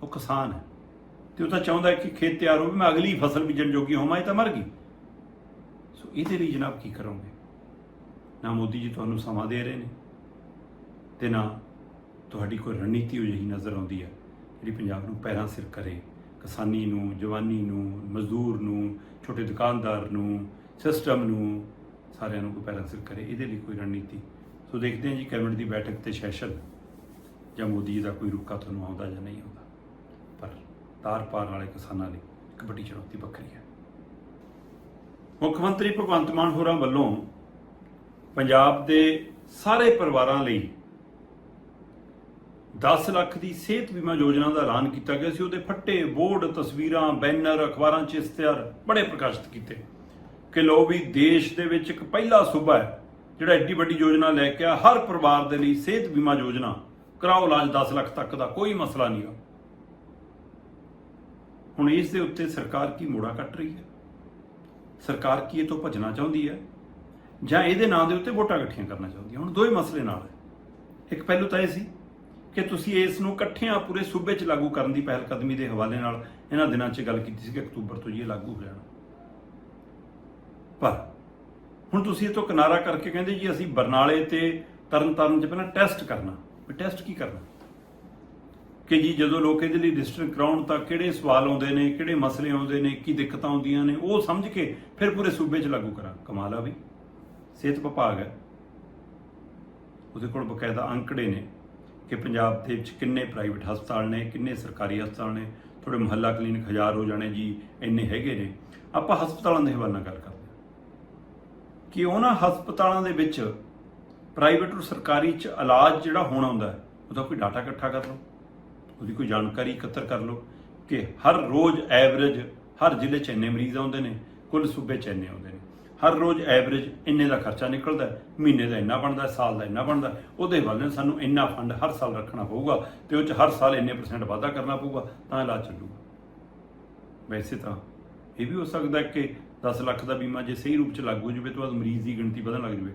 ਉਹ ਕਿਸਾਨ ਹੈ। ਤੇ ਉਹ ਤਾਂ ਚਾਹੁੰਦਾ ਹੈ ਕਿ ਖੇਤ ਤਿਆਰ ਹੋਵੇ, ਮੈਂ ਅਗਲੀ ਫਸਲ ਬੀਜਣ ਜੋਗੀ ਹੋਵਾਂ, ਇਹ ਤਾਂ ਮਰ ਗਈ। ਸੋ ਇਹਦੇ ਲਈ ਜਨਾਬ ਕੀ ਕਰੋਗੇ? ਨਾ ਮੋਦੀ ਜੀ ਤੁਹਾਨੂੰ ਸਮਾਂ ਦੇ ਰਹੇ ਨੇ, ਤੇ ਨਾ ਤੁਹਾਡੀ ਕੋਈ ਰਣਨੀਤੀ ਉਹ ਜਿਹੀ ਨਜ਼ਰ ਆਉਂਦੀ ਹੈ ਜਿਹੜੀ ਪੰਜਾਬ ਨੂੰ ਪੈਰਾਂ ਸਿਰ ਕਰੇ। ਕਿਸਾਨੀ ਨੂੰ, ਜਵਾਨੀ ਨੂੰ, ਮਜ਼ਦੂਰ ਨੂੰ, ਛੋਟੇ ਦੁਕਾਨਦਾਰ ਨੂੰ ਸਿਸਟਮ ਨੂੰ ਸਾਰਿਆਂ ਨੂੰ ਕੋਈ ਪੈਰਾਂ ਕਰੇ, ਇਹਦੇ ਲਈ ਕੋਈ ਰਣਨੀਤੀ। ਸੋ ਦੇਖਦੇ ਹਾਂ ਜੀ ਕੈਬਨਿਟ ਦੀ ਬੈਠਕ ਤੇ ਸੈਸ਼ਨ ਜਾਂ ਮੋਦੀ ਜੀ ਦਾ ਕੋਈ ਰੁਕਾ ਤੁਹਾਨੂੰ ਆਉਂਦਾ ਜਾਂ ਨਹੀਂ ਆਉਂਦਾ। ਪਰ ਤਾਰ ਪਾਰ ਵਾਲੇ ਕਿਸਾਨਾਂ ਲਈ ਇੱਕ ਵੱਡੀ ਚੁਣੌਤੀ ਵੱਖਰੀ ਹੈ। ਮੁੱਖ ਮੰਤਰੀ ਭਗਵੰਤ ਮਾਨ ਹੋਰਾਂ ਵੱਲੋਂ ਪੰਜਾਬ ਦੇ ਸਾਰੇ ਪਰਿਵਾਰਾਂ ਲਈ 10 ਲੱਖ ਦੀ ਸਿਹਤ ਬੀਮਾ ਯੋਜਨਾ ਦਾ ਐਲਾਨ ਕੀਤਾ ਗਿਆ ਸੀ। ਉਹਦੇ ਫੱਟੇ, ਬੋਰਡ, ਤਸਵੀਰਾਂ, ਬੈਨਰ, ਅਖਬਾਰਾਂ 'ਚ ਇਸ਼ਤਿਹਾਰ ਬੜੇ ਪ੍ਰਕਾਸ਼ਿਤ ਕੀਤੇ। ਕਿ ਲੋ ਵੀ ਦੇਸ਼ ਦੇ ਵਿੱਚ ਇੱਕ ਪਹਿਲਾ ਸੂਬਾ ਹੈ, ਜਿਹੜਾ ਐਡੀ ਵੱਡੀ ਯੋਜਨਾ ਲੈ ਕੇ ਆ, ਹਰ ਪਰਿਵਾਰ ਦੇ ਲਈ ਸਿਹਤ ਬੀਮਾ ਯੋਜਨਾ ਕਰਾਓ ਇਲਾਜ 10 ਲੱਖ ਤੱਕ ਦਾ, ਕੋਈ ਮਸਲਾ ਨਹੀਂ ਆ ਹੁਣ ਇਸ ਦੇ ਉੱਤੇ ਸਰਕਾਰ ਕੀ ਮੋੜਾ ਕੱਟ ਰਹੀ ਹੈ? ਸਰਕਾਰ ਕੀ ਇਹ ਤੋਂ ਭੱਜਣਾ ਚਾਹੁੰਦੀ ਹੈ? ਜਾਂ ਇਹਦੇ ਨਾਂ ਦੇ ਉੱਤੇ ਵੋਟਾਂ ਇਕੱਠੀਆਂ ਕਰਨਾ ਚਾਹੁੰਦੀ ਹੈ? ਹੁਣ ਦੋਵੇਂ ਮਸਲੇ ਨਾਲ ਇੱਕ ਪਹਿਲੂ ਤਾਂ ਇਹ ਸੀ ਕਿ ਤੁਸੀਂ ਇਸ ਨੂੰ ਇਕੱਠਿਆਂ ਪੂਰੇ ਸੂਬੇ 'ਚ ਲਾਗੂ ਕਰਨ ਦੀ ਪਹਿਲ ਕਦਮੀ ਦੇ ਹਵਾਲੇ ਨਾਲ ਇਹਨਾਂ ਦਿਨਾਂ 'ਚ ਗੱਲ ਕੀਤੀ ਸੀ ਕਿ ਅਕਤੂਬਰ ਤੋਂ ਜੀ ਇਹ ਲਾਗੂ ਹੋ ਜਾਣਾ। ਪਰ ਹੁਣ ਤੁਸੀਂ ਇਹ ਤੋਂ ਕਿਨਾਰਾ ਕਰਕੇ ਕਹਿੰਦੇ ਜੀ ਅਸੀਂ ਬਰਨਾਲੇ ਤੇ ਤਰਨਤਾਰਨ 'ਚ ਪਹਿਲਾਂ ਟੈਸਟ ਕਰਨਾ। ਵੀ ਟੈਸਟ ਕੀ ਕਰਨਾ? ਕਿ ਜੀ ਜਦੋਂ ਲੋਕ ਇਹਦੇ ਲਈ ਰਜਿਸਟਰ ਕਰਾਉਣ ਤਾਂ ਕਿਹੜੇ ਸਵਾਲ ਆਉਂਦੇ ਨੇ, ਕਿਹੜੇ ਮਸਲੇ ਆਉਂਦੇ ਨੇ, ਕੀ ਦਿੱਕਤਾਂ ਆਉਂਦੀਆਂ ਨੇ, ਉਹ ਸਮਝ ਕੇ ਫਿਰ ਪੂਰੇ ਸੂਬੇ 'ਚ ਲਾਗੂ ਕਰਾਂ। ਕਮਾਲ ਆ ਵੀ ਸਿਹਤ ਵਿਭਾਗ ਹੈ। ਉਹਦੇ ਕੋਲ ਬਕਾਇਦਾ ਅੰਕੜੇ ਨੇ ਕਿ ਪੰਜਾਬ ਦੇ ਵਿੱਚ ਕਿੰਨੇ ਪ੍ਰਾਈਵੇਟ ਹਸਪਤਾਲ ਨੇ, ਕਿੰਨੇ ਸਰਕਾਰੀ ਹਸਪਤਾਲ ਨੇ ਥੋੜੇ ਮੁਹੱਲਾ ਕਲੀਨਿਕ ਹਜ਼ਾਰ ਹੋ ਜਾਣੇ ਜੀ, ਇੰਨੇ ਹੈਗੇ ਨੇ। ਆਪਾਂ ਹਸਪਤਾਲਾਂ ਦੇ ਹਵਾਲੇ ਨਾਲ ਗੱਲ ਕਰਾਂ ਕਿ ਉਹਨਾਂ ਹਸਪਤਾਲਾਂ ਦੇ ਵਿੱਚ ਪ੍ਰਾਈਵੇਟ ਔਰ ਸਰਕਾਰੀ ਚ ਇਲਾਜ ਜਿਹੜਾ ਹੋਣਾ ਹੁੰਦਾ ਹੈ, ਉਹਦਾ ਕੋਈ ਡਾਟਾ ਇਕੱਠਾ ਕਰ ਲਓ, ਉਹਦੀ ਕੋਈ ਜਾਣਕਾਰੀ ਇਕੱਤਰ ਕਰ ਲਓ ਕਿ ਹਰ ਰੋਜ਼ ਐਵਰੇਜ ਹਰ ਜ਼ਿਲ੍ਹੇ 'ਚ ਇੰਨੇ ਮਰੀਜ਼ ਆਉਂਦੇ ਨੇ, ਕੁੱਲ ਸੂਬੇ 'ਚ ਇੰਨੇ ਆਉਂਦੇ ਨੇ। ਹਰ ਰੋਜ਼ ਐਵਰੇਜ ਇੰਨੇ ਦਾ ਖਰਚਾ ਨਿਕਲਦਾ ਮਹੀਨੇ ਦਾ ਇੰਨਾ ਬਣਦਾ ਸਾਲ ਦਾ ਇੰਨਾ ਬਣਦਾ ਉਹਦੇ ਵੱਲ ਸਾਨੂੰ ਇੰਨਾ ਫੰਡ ਹਰ ਸਾਲ ਰੱਖਣਾ ਪਊਗਾ ਤੇ ਉਹ 'ਚ ਹਰ ਸਾਲ ਇੰਨੇ ਪਰਸੈਂਟ ਵਾਧਾ ਕਰਨਾ ਪਊਗਾ, ਤਾਂ ਇਲਾਜ ਚੱਲੂਗਾ। ਵੈਸੇ ਤਾਂ ਇਹ ਵੀ ਹੋ ਸਕਦਾ ਕਿ 10 ਲੱਖ ਦਾ ਬੀਮਾ ਜੇ ਸਹੀ ਰੂਪ ਚ ਲਾਗੂ ਹੋ ਜਾਵੇ ਤਾਂ ਬਾਅਦ ਮਰੀਜ਼ ਦੀ ਗਿਣਤੀ ਵਧਣ ਲੱਗ ਜਾਵੇ।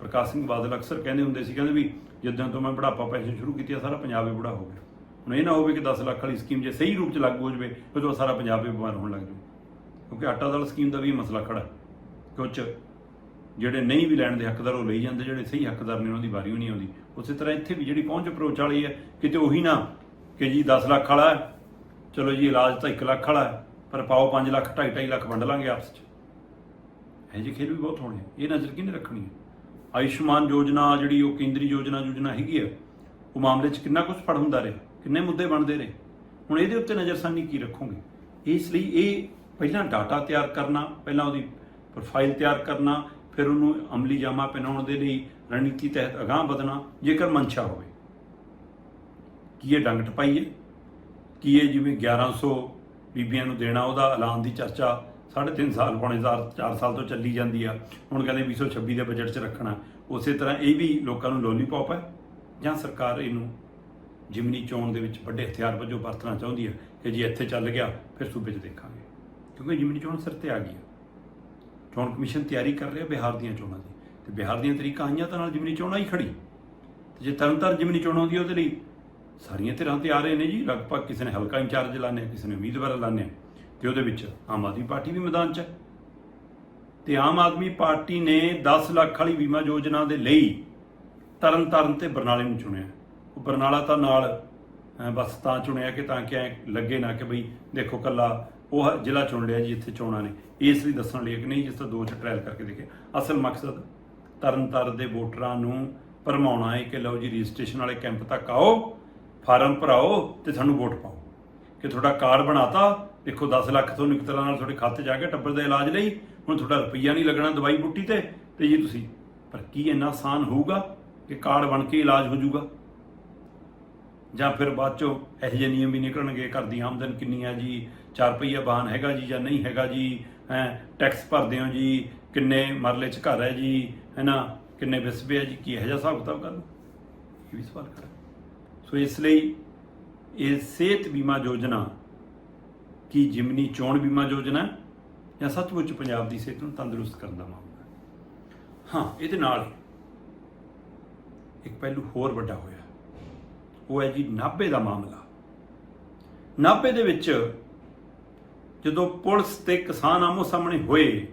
ਪ੍ਰਕਾਸ਼ ਸਿੰਘ ਬਾਦਲ ਅਕਸਰ ਕਹਿੰਦੇ ਹੁੰਦੇ ਸੀ, ਕਹਿੰਦੇ ਵੀ ਜਦੋਂ ਤੋਂ ਮੈਂ ਬੁਢਾਪਾ ਪੈਨਸ਼ਨ ਸ਼ੁਰੂ ਕੀਤੀ ਆ, ਸਾਰਾ ਪੰਜਾਬ ਹੀ ਬੁੜਾ ਹੋ ਗਿਆ। ਹੁਣ ਇਹ ਨਾ ਹੋਵੇ ਕਿ 10 ਲੱਖ ਵਾਲੀ ਸਕੀਮ ਜੇ ਸਹੀ ਰੂਪ ਚ ਲਾਗੂ ਹੋ ਜਾਵੇ, ਫਿਰ ਤਾਂ ਸਾਰਾ ਪੰਜਾਬ ਹੀ ਬਿਮਾਰ ਹੋਣ ਲੱਗ ਜਾਵੇ। ਕਿਉਂਕਿ ਆਟਾ ਦਾਲ ਸਕੀਮ ਦਾ ਵੀ ਇਹ ਮਸਲਾ ਖੜਾ ਹੈ। 'ਚ ਜਿਹੜੇ ਨਹੀਂ ਵੀ ਲੈਣ ਦੇ ਹੱਕਦਾਰ ਉਹ ਲਈ ਜਾਂਦੇ, ਜਿਹੜੇ ਸਹੀ ਹੱਕਦਾਰ ਨੇ ਉਹਨਾਂ ਦੀ ਵਾਰੀ ਵੀ ਨਹੀਂ ਆਉਂਦੀ। ਉਸੇ ਤਰ੍ਹਾਂ ਇੱਥੇ ਵੀ ਜਿਹੜੀ ਪਹੁੰਚ ਅਪਰੋਚ ਵਾਲੀ ਹੈ, ਕਿਤੇ ਉਹੀ ਨਾ ਕਿ ਜੀ 10 ਲੱਖ ਵਾਲਾ ਹੈ, ਚਲੋ ਜੀ ਇਲਾਜ ਤਾਂ 1 ਲੱਖ ਵਾਲਾ ਹੈ ਪਰ ਪਾਓ 5 ਲੱਖ 2.5 2.5 ਲੱਖ ਵੰਡ ਲਾਂਗੇ ਆਪਸ 'ਚ। ਇਹ ਜਿਹੇ ਖੇਲ ਵੀ ਬਹੁਤ ਹੋਣੇ ਇਹ ਨਜ਼ਰ ਕਿਹਨੇ ਰੱਖਣੀ ਹੈ ਆਯੁਸ਼ਮਾਨ ਯੋਜਨਾ ਜਿਹੜੀ ਉਹ ਕੇਂਦਰੀ ਯੋਜਨਾ ਯੋਜਨਾ ਹੈਗੀ ਹੈ ਉਹ ਮਾਮਲੇ 'ਚ ਕਿੰਨਾ ਕੁਝ ਫੜ ਹੁੰਦਾ ਰਿਹਾ, ਕਿੰਨੇ ਮੁੱਦੇ ਬਣਦੇ ਰਹੇ। ਹੁਣ ਇਹਦੇ ਉੱਤੇ ਨਜ਼ਰਸਾਨੀ ਕੀ ਰੱਖੋਗੇ? ਇਸ ਲਈ ਇਹ ਪਹਿਲਾਂ ਡਾਟਾ ਤਿਆਰ ਕਰਨਾ, ਪਹਿਲਾਂ ਉਹਦੀ ਪ੍ਰੋਫਾਈਲ ਤਿਆਰ ਕਰਨਾ, ਫਿਰ ਉਹਨੂੰ ਅਮਲੀ ਜਾਮਾ ਪਹਿਨਾਉਣ ਦੇ ਲਈ ਰਣਨੀਤੀ ਤਹਿਤ ਅਗਾਹ ਵਧਣਾ, ਜੇਕਰ ਮਨਸ਼ਾ ਹੋਵੇ। ਕੀ ਇਹ ਡੰਗ ਟਪਾਈ ਹੈ? ਕੀ ਇਹ ਜਿਵੇਂ 1100 ਬੀਬੀਆਂ ਨੂੰ ਦੇਣਾ, ਉਹਦਾ ਐਲਾਨ ਦੀ ਚਰਚਾ ਸਾਢੇ ਤਿੰਨ ਸਾਲ, ਪੌਣੇ ਹਜ਼ਾਰ 4 ਸਾਲ ਤੋਂ ਚੱਲੀ ਜਾਂਦੀ ਆ। ਹੁਣ ਕਹਿੰਦੇ 226 ਦੇ ਬਜਟ 'ਚ ਰੱਖਣਾ। ਉਸੇ ਤਰ੍ਹਾਂ ਇਹ ਵੀ ਲੋਕਾਂ ਨੂੰ ਲੋਲੀਪੌਪ ਹੈ, ਜਾਂ ਸਰਕਾਰ ਇਹਨੂੰ ਜਿਮਨੀ ਚੋਣ ਦੇ ਵਿੱਚ ਵੱਡੇ ਹਥਿਆਰ ਵਜੋਂ ਵਰਤਣਾ ਚਾਹੁੰਦੀ ਹੈ ਕਿ ਜੇ ਇੱਥੇ ਚੱਲ ਗਿਆ, ਫਿਰ ਸੂਬੇ 'ਚ ਦੇਖਾਂਗੇ। ਕਿਉਂਕਿ ਜਿਮਨੀ ਚੋਣ ਸਿਰ ਤੇ ਆ ਗਈ ਹੈ ਚੋਣ ਕਮਿਸ਼ਨ ਤਿਆਰੀ ਕਰ ਰਿਹਾ ਬਿਹਾਰ ਦੀਆਂ ਚੋਣਾਂ ਦੀ। ਤੇ ਬਿਹਾਰ ਦੀਆਂ ਤਰੀਕਾਂ ਆਈਆਂ ਤਾਂ ਨਾਲ ਜਿਮਨੀ ਚੋਣਾਂ ਹੀ ਖੜੀ। ਤੇ ਜੇ ਤਰਨਤਾਰਨ ਜਿਮਨੀ ਚੋਣ ਆਉਂਦੀ ਹੈ ਉਹਦੇ ਲਈ ਸਾਰੀਆਂ ਧਿਰਾਂ ਤੇ ਆ ਰਹੇ ਨੇ ਜੀ। ਲਗਭਗ ਕਿਸੇ ਨੇ ਹਲਕਾ ਇੰਚਾਰਜ ਲਾਣੇ ਕਿਸੇ ਨੇ ਉਮੀਦਵਾਰ ਲਾਣੇ ਤੇ ਉਹਦੇ ਵਿੱਚ ਆਮ ਆਦਮੀ ਪਾਰਟੀ ਵੀ ਮੈਦਾਨ 'ਚ ਹੈ। ਤੇ ਆਮ ਆਦਮੀ ਪਾਰਟੀ ਨੇ 10 ਲੱਖ ਵਾਲੀ ਬੀਮਾ ਯੋਜਨਾ ਦੇ ਲਈ ਤਰਨ ਤਰਨਤਾਰਨ ਤੇ ਬਰਨਾਲੇ ਨੂੰ ਚੁਣਿਆ। ਉਹ ਬਰਨਾਲਾ ਤਾਂ ਨਾਲ ਬਸ ਤਾਂ ਚੁਣਿਆ ਕਿ ਤਾਂ ਕਿ ਐਂ ਲੱਗੇ ਨਾ ਕਿ ਬਈ ਦੇਖੋ ਕੱਲਾ ਉਹ ਜ਼ਿਲ੍ਹਾ ਚੁਣ ਲਿਆ ਜੀ, ਇੱਥੇ ਚੋਣਾਂ ਨੇ। ਇਸ ਲਈ ਦੱਸਣ ਲਈ ਕਿ ਨਹੀਂ, ਜਿਸ ਤਰ੍ਹਾਂ ਦੋ ਚ ਟ੍ਰਾਇਲ ਕਰਕੇ ਦੇਖੇ। ਅਸਲ ਮਕਸਦ ਤਰਨਤਾਰਨ ਦੇ ਵੋਟਰਾਂ ਨੂੰ ਭਰਮਾਉਣਾ ਹੈ ਕਿ ਲਓ ਜੀ, ਰਜਿਸਟ੍ਰੇਸ਼ਨ ਵਾਲੇ ਕੈਂਪ ਤੱਕ ਆਓ। ਫਾਰਮ ਭਰਾਓ ਤੇ ਸਾਨੂੰ ਵੋਟ ਪਾਓ। ਕਿ ਤੁਹਾਡਾ ਕਾਰਡ ਬਣਾਤਾ, ਦੇਖੋ 10 ਲੱਖ ਤੁਹਾਨੂੰ ਇੱਕ ਤਰ੍ਹਾਂ ਨਾਲ ਤੁਹਾਡੇ ਖਾਤੇ ਜਾ ਕੇ ਟੱਬਰ ਦੇ ਇਲਾਜ ਲਈ, ਹੁਣ ਤੁਹਾਡਾ ਰੁਪਈਆ ਨਹੀਂ ਲੱਗਣਾ ਦਵਾਈ ਬੂਟੀ ਤੇ ਤੇ ਜੀ ਤੁਸੀਂ, ਪਰ ਕੀ ਇੰਨਾ ਆਸਾਨ ਹੋਊਗਾ ਕਿ ਕਾਰਡ ਬਣ ਕੇ ਇਲਾਜ ਹੋ ਜਾਊਗਾ? ਜਾਂ ਫਿਰ ਬਾਅਦ ਚੋਂ ਇਹੋ ਜਿਹੇ ਨਿਯਮ ਵੀ ਨਿਕਲਣਗੇ, ਘਰ ਦੀ ਆਮਦਨ ਕਿੰਨੀ ਆ ਜੀ 4 ਰੁਪਈਆ ਵਾਹਨ ਹੈਗਾ ਜੀ ਜਾਂ ਨਹੀਂ ਹੈਗਾ ਜੀ, ਹੈ ਟੈਕਸ ਭਰਦੇ ਹੋ ਜੀ, ਕਿੰਨੇ ਮਰਲੇ 'ਚ ਘਰ ਹੈ ਜੀ, ਹੈਨਾ, ਕਿੰਨੇ ਵਿਸਵੇ ਹੈ ਜੀ, ਕੀ ਇਹੋ ਜਿਹਾ ਹਿਸਾਬ ਕਿਤਾਬ ਕਰ ਲਓ ਇਹ ਵੀ ਸਵਾਲ ਕਰ ਸੋ ਇਸ ਲਈ ਇਹ ਸਿਹਤ ਬੀਮਾ ਯੋਜਨਾ ਕੀ ਜਿਮਨੀ ਚੋਣ ਬੀਮਾ ਯੋਜਨਾ ਜਾਂ ਸੱਚਮੁੱਚ ਪੰਜਾਬ ਦੀ ਸਿਹਤ ਨੂੰ ਤੰਦਰੁਸਤ ਕਰਨ ਦਾ ਮਾਮਲਾ ਹਾਂ। ਇਹਦੇ ਨਾਲ ਇੱਕ ਪਹਿਲੂ ਹੋਰ ਵੱਡਾ ਹੋਇਆ। ਉਹ ਹੈ ਜੀ ਨਾਭੇ ਦਾ ਮਾਮਲਾ। ਨਾਭੇ ਦੇ ਵਿੱਚ ਜਦੋਂ ਪੁਲਿਸ ਤੇ ਕਿਸਾਨ ਆਮੋ ਸਾਹਮਣੇ ਹੋਏ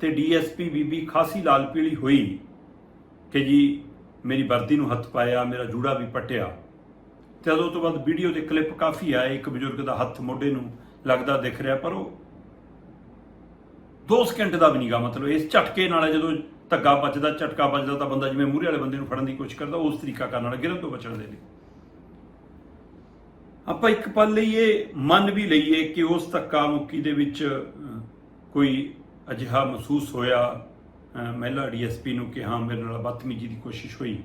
ਤੇ ਡੀਐਸਪੀ ਬੀਬੀ ਖਾਸੀ ਲਾਲ ਪੀਲੀ ਹੋਈ ਕਿ ਜੀ ਮੇਰੀ ਵਰਦੀ ਨੂੰ ਹੱਥ ਪਾਇਆ, ਮੇਰਾ ਜੂੜਾ ਵੀ ਪਟਿਆ ਤੇ ਉਦੋਂ ਤੋਂ ਬਾਅਦ ਵੀਡੀਓ ਦੇ ਕਲਿੱਪ ਕਾਫੀ ਆਏ ਇੱਕ ਬਜ਼ੁਰਗ ਦਾ ਹੱਥ ਮੋਢੇ ਨੂੰ ਲੱਗਦਾ ਦਿਖ ਰਿਹਾ ਪਰ ਉਹ 2 ਸਕਿੰਟ ਦਾ ਵੀ ਨਹੀਂਗਾ ਮਤਲਬ ਇਸ ਝਟਕੇ ਨਾਲ ਜਦੋਂ ਧੱਗਾ ਵੱਜਦਾ ਝਟਕਾ ਵੱਜਦਾ ਤਾਂ ਬੰਦਾ ਜਿਵੇਂ ਮੂਹਰੇ ਵਾਲੇ ਬੰਦੇ ਨੂੰ ਫੜਨ ਦੀ ਕੋਸ਼ਿਸ਼ ਕਰਦਾ ਉਸ ਤਰੀਕਾ ਕਰਨ ਨਾਲ ਗਿਰਨ ਤੋਂ ਬਚਣ ਦੇ ਲਈ। ਆਪਾਂ ਇੱਕ ਪਲ ਲਈ ਇਹ ਮੰਨ ਵੀ ਲਈਏ ਕਿ ਉਸ ਧੱਕਾ ਮੁੱਕੀ ਦੇ ਵਿੱਚ ਕੋਈ ਅਜਿਹਾ ਮਹਿਸੂਸ ਹੋਇਆ। ਅਹ, ਮਹਿਲਾ ਡੀਐਸਪੀ ਨੂੰ ਕਿ ਹਾਂ ਮੇਰੇ ਨਾਲ ਬਦਤਮੀਜ਼ੀ ਦੀ ਕੋਸ਼ਿਸ਼ ਹੋਈ।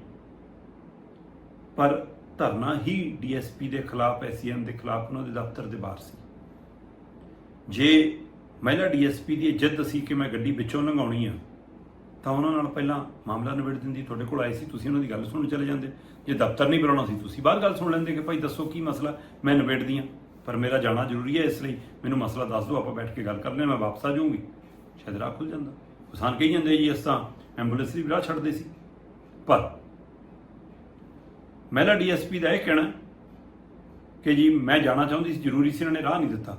ਪਰ ਧਰਨਾ ਹੀ ਡੀਐਸਪੀ ਦੇ ਖਿਲਾਫ ਐਸਐਮ ਦੇ ਖਿਲਾਫ ਉਹਨਾਂ ਦੇ ਦਫ਼ਤਰ ਦੇ ਬਾਹਰ ਸੀ। ਜੇ ਮਹਿਲਾ ਡੀਐਸਪੀ ਦੀ ਜਿੱਦ ਸੀ ਕਿ ਮੈਂ ਗੱਡੀ ਵਿੱਚੋਂ ਲੰਘਾਉਣੀ ਆ, ਤਾਂ ਉਹਨਾਂ ਨਾਲ ਪਹਿਲਾਂ ਮਾਮਲਾ ਨਿਬੇੜ ਦਿੰਦੀ। ਤੁਹਾਡੇ ਕੋਲ ਆਏ ਸੀ, ਤੁਸੀਂ ਉਹਨਾਂ ਦੀ ਗੱਲ ਸੁਣਨ ਚਲੇ ਜਾਂਦੇ। ਜੇ ਦਫ਼ਤਰ ਨਹੀਂ ਬੁਲਾਉਣਾ ਸੀ, ਤੁਸੀਂ ਬਾਹਰ ਗੱਲ ਸੁਣ ਲੈਂਦੇ ਕਿ ਭਾਈ ਦੱਸੋ ਕੀ ਮਸਲਾ, ਮੈਂ ਨਿਬੇੜਦੀ ਆ। ਪਰ ਮੇਰਾ ਜਾਣਾ ਜ਼ਰੂਰੀ ਹੈ ਇਸ ਲਈ ਮੈਨੂੰ ਮਸਲਾ ਦੱਸ ਦਿਓ, ਆਪਾਂ ਬੈਠ ਕੇ ਗੱਲ ਕਰ ਲੈਣਾ ਮੈਂ ਵਾਪਸ ਆ ਜਾਊਂਗੀ। ਸ਼ਾਇਦ ਰਾਹ ਖੁੱਲ ਜਾਂਦਾ। ਕਿਸਾਨ ਕਹੀ ਜਾਂਦੇ ਜੀ ਇਸ ਤਾਂ ਐਂਬੂਲੈਂਸ ਦੀ ਵੀ ਰਾਹ ਛੱਡਦੇ ਸੀ। ਪਰ ਮਹਿਲਾ ਡੀਐਸਪੀ ਦਾ ਇਹ ਕਹਿਣਾ ਕਿ ਜੀ ਮੈਂ ਜਾਣਾ ਚਾਹੁੰਦੀ ਸੀ, ਜ਼ਰੂਰੀ ਸੀ, ਇਹਨਾਂ ਨੇ ਰਾਹ ਨਹੀਂ ਦਿੱਤਾ।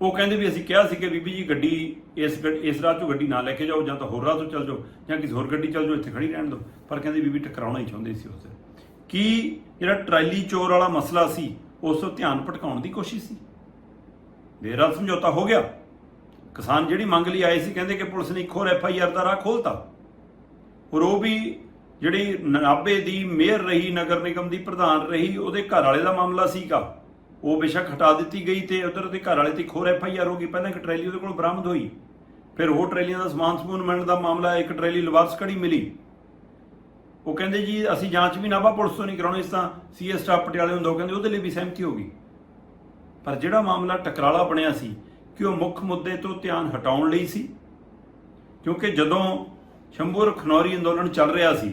ਉਹ ਕਹਿੰਦੇ ਵੀ ਅਸੀਂ ਕਿਹਾ ਸੀ ਕਿ ਬੀਬੀ ਜੀ ਗੱਡੀ ਇਸ ਗੱਡ- ਇਸ ਰਾਹ ਤੋਂ ਗੱਡੀ ਨਾ ਲੈ ਕੇ ਜਾਓ ਜਾਂ ਤਾਂ ਹੋਰ ਰਾਹ ਤੋਂ ਚੱਲ ਜਾਓ ਜਾਂ ਕਿਸੇ ਹੋਰ ਗੱਡੀ ਚੱਲ ਜਾਓ, ਇੱਥੇ ਖੜੀ ਰਹਿਣ ਦਿਓ। ਪਰ ਕਹਿੰਦੇ ਬੀਬੀ ਟਕਰਾਉਣਾ ਹੀ ਚਾਹੁੰਦੇ ਸੀ ਉਸ ਦਿਨ। ਕੀ ਜਿਹੜਾ ਟਰਾਲੀ ਚੋਰ ਵਾਲਾ ਮਸਲਾ ਸੀ, ਉਸ ਤੋਂ ਧਿਆਨ ਭਟਕਾਉਣ ਦੀ ਕੋਸ਼ਿਸ਼ ਸੀ? ਦੇਰਾ ਸਮਝੌਤਾ ਹੋ ਗਿਆ। ਕਿਸਾਨ ਜਿਹੜੀ ਮੰਗ ਲਈ ਆਏ ਸੀ, ਕਹਿੰਦੇ ਕਿ ਪੁਲਿਸ ਨੇ ਇੱਕ ਹੋਰ ਐਫ ਆਈ ਆਰ ਦਾ ਰਾਹ ਖੋਲਤਾ ਔਰ ਉਹ ਵੀ ਜਿਹੜੀ ਨਾਭੇ ਦੀ ਮੇਅਰ ਰਹੀ, ਨਗਰ ਨਿਗਮ ਦੀ ਪ੍ਰਧਾਨ ਰਹੀ, ਉਹਦੇ ਘਰ ਵਾਲੇ ਦਾ ਮਾਮਲਾ ਸੀਗਾ। ਉਹ ਬੇਸ਼ੱਕ ਹਟਾ ਦਿੱਤੀ ਗਈ ਤੇ ਉਧਰ ਦੇ ਘਰ ਵਾਲੇ ਤੇ ਇੱਕ ਹੋਰ ਐਫ ਆਈ ਆਰ ਹੋ ਗਈ। ਪਹਿਲਾਂ ਇੱਕ ਟਰੈਲੀ ਉਹਦੇ ਕੋਲ ਬਰਾਮਦ ਹੋਈ। ਫਿਰ ਹੋਰ ਟਰੈਲੀਆਂ ਦਾ ਸਮਾਨ ਸਮੂਨ ਮਿਲਣ ਦਾ ਮਾਮਲਾ, ਇੱਕ ਟਰੈਲੀ ਲਵਾਰਸ ਕੜੀ ਮਿਲੀ। ਉਹ ਕਹਿੰਦੇ ਜੀ, ਅਸੀਂ ਜਾਂਚ ਵੀ ਨਾਭਾ ਪੁਲਿਸ ਤੋਂ ਨਹੀਂ ਕਰਾਉਣੀ, ਇਸ ਤਾਂ ਸੀਐਸ ਸਟਾਫ ਪਟਿਆਲੇ ਹੁੰਦਾ, ਉਹ ਕਹਿੰਦੇ ਉਹਦੇ ਲਈ ਵੀ ਸਹਿਮਤੀ ਹੋ ਗਈ। ਪਰ ਜਿਹੜਾ ਮਾਮਲਾ ਟਕਰਾਲਾ ਬਣਿਆ ਸੀ ਕਿ ਉਹ ਮੁੱਖ ਮੁੱਦੇ ਤੋਂ ਧਿਆਨ ਹਟਾਉਣ ਲਈ ਸੀ, ਕਿਉਂਕਿ ਜਦੋਂ ਸ਼ੰਭੂ ਖਨੌਰੀ ਅੰਦੋਲਨ ਚੱਲ ਰਿਹਾ ਸੀ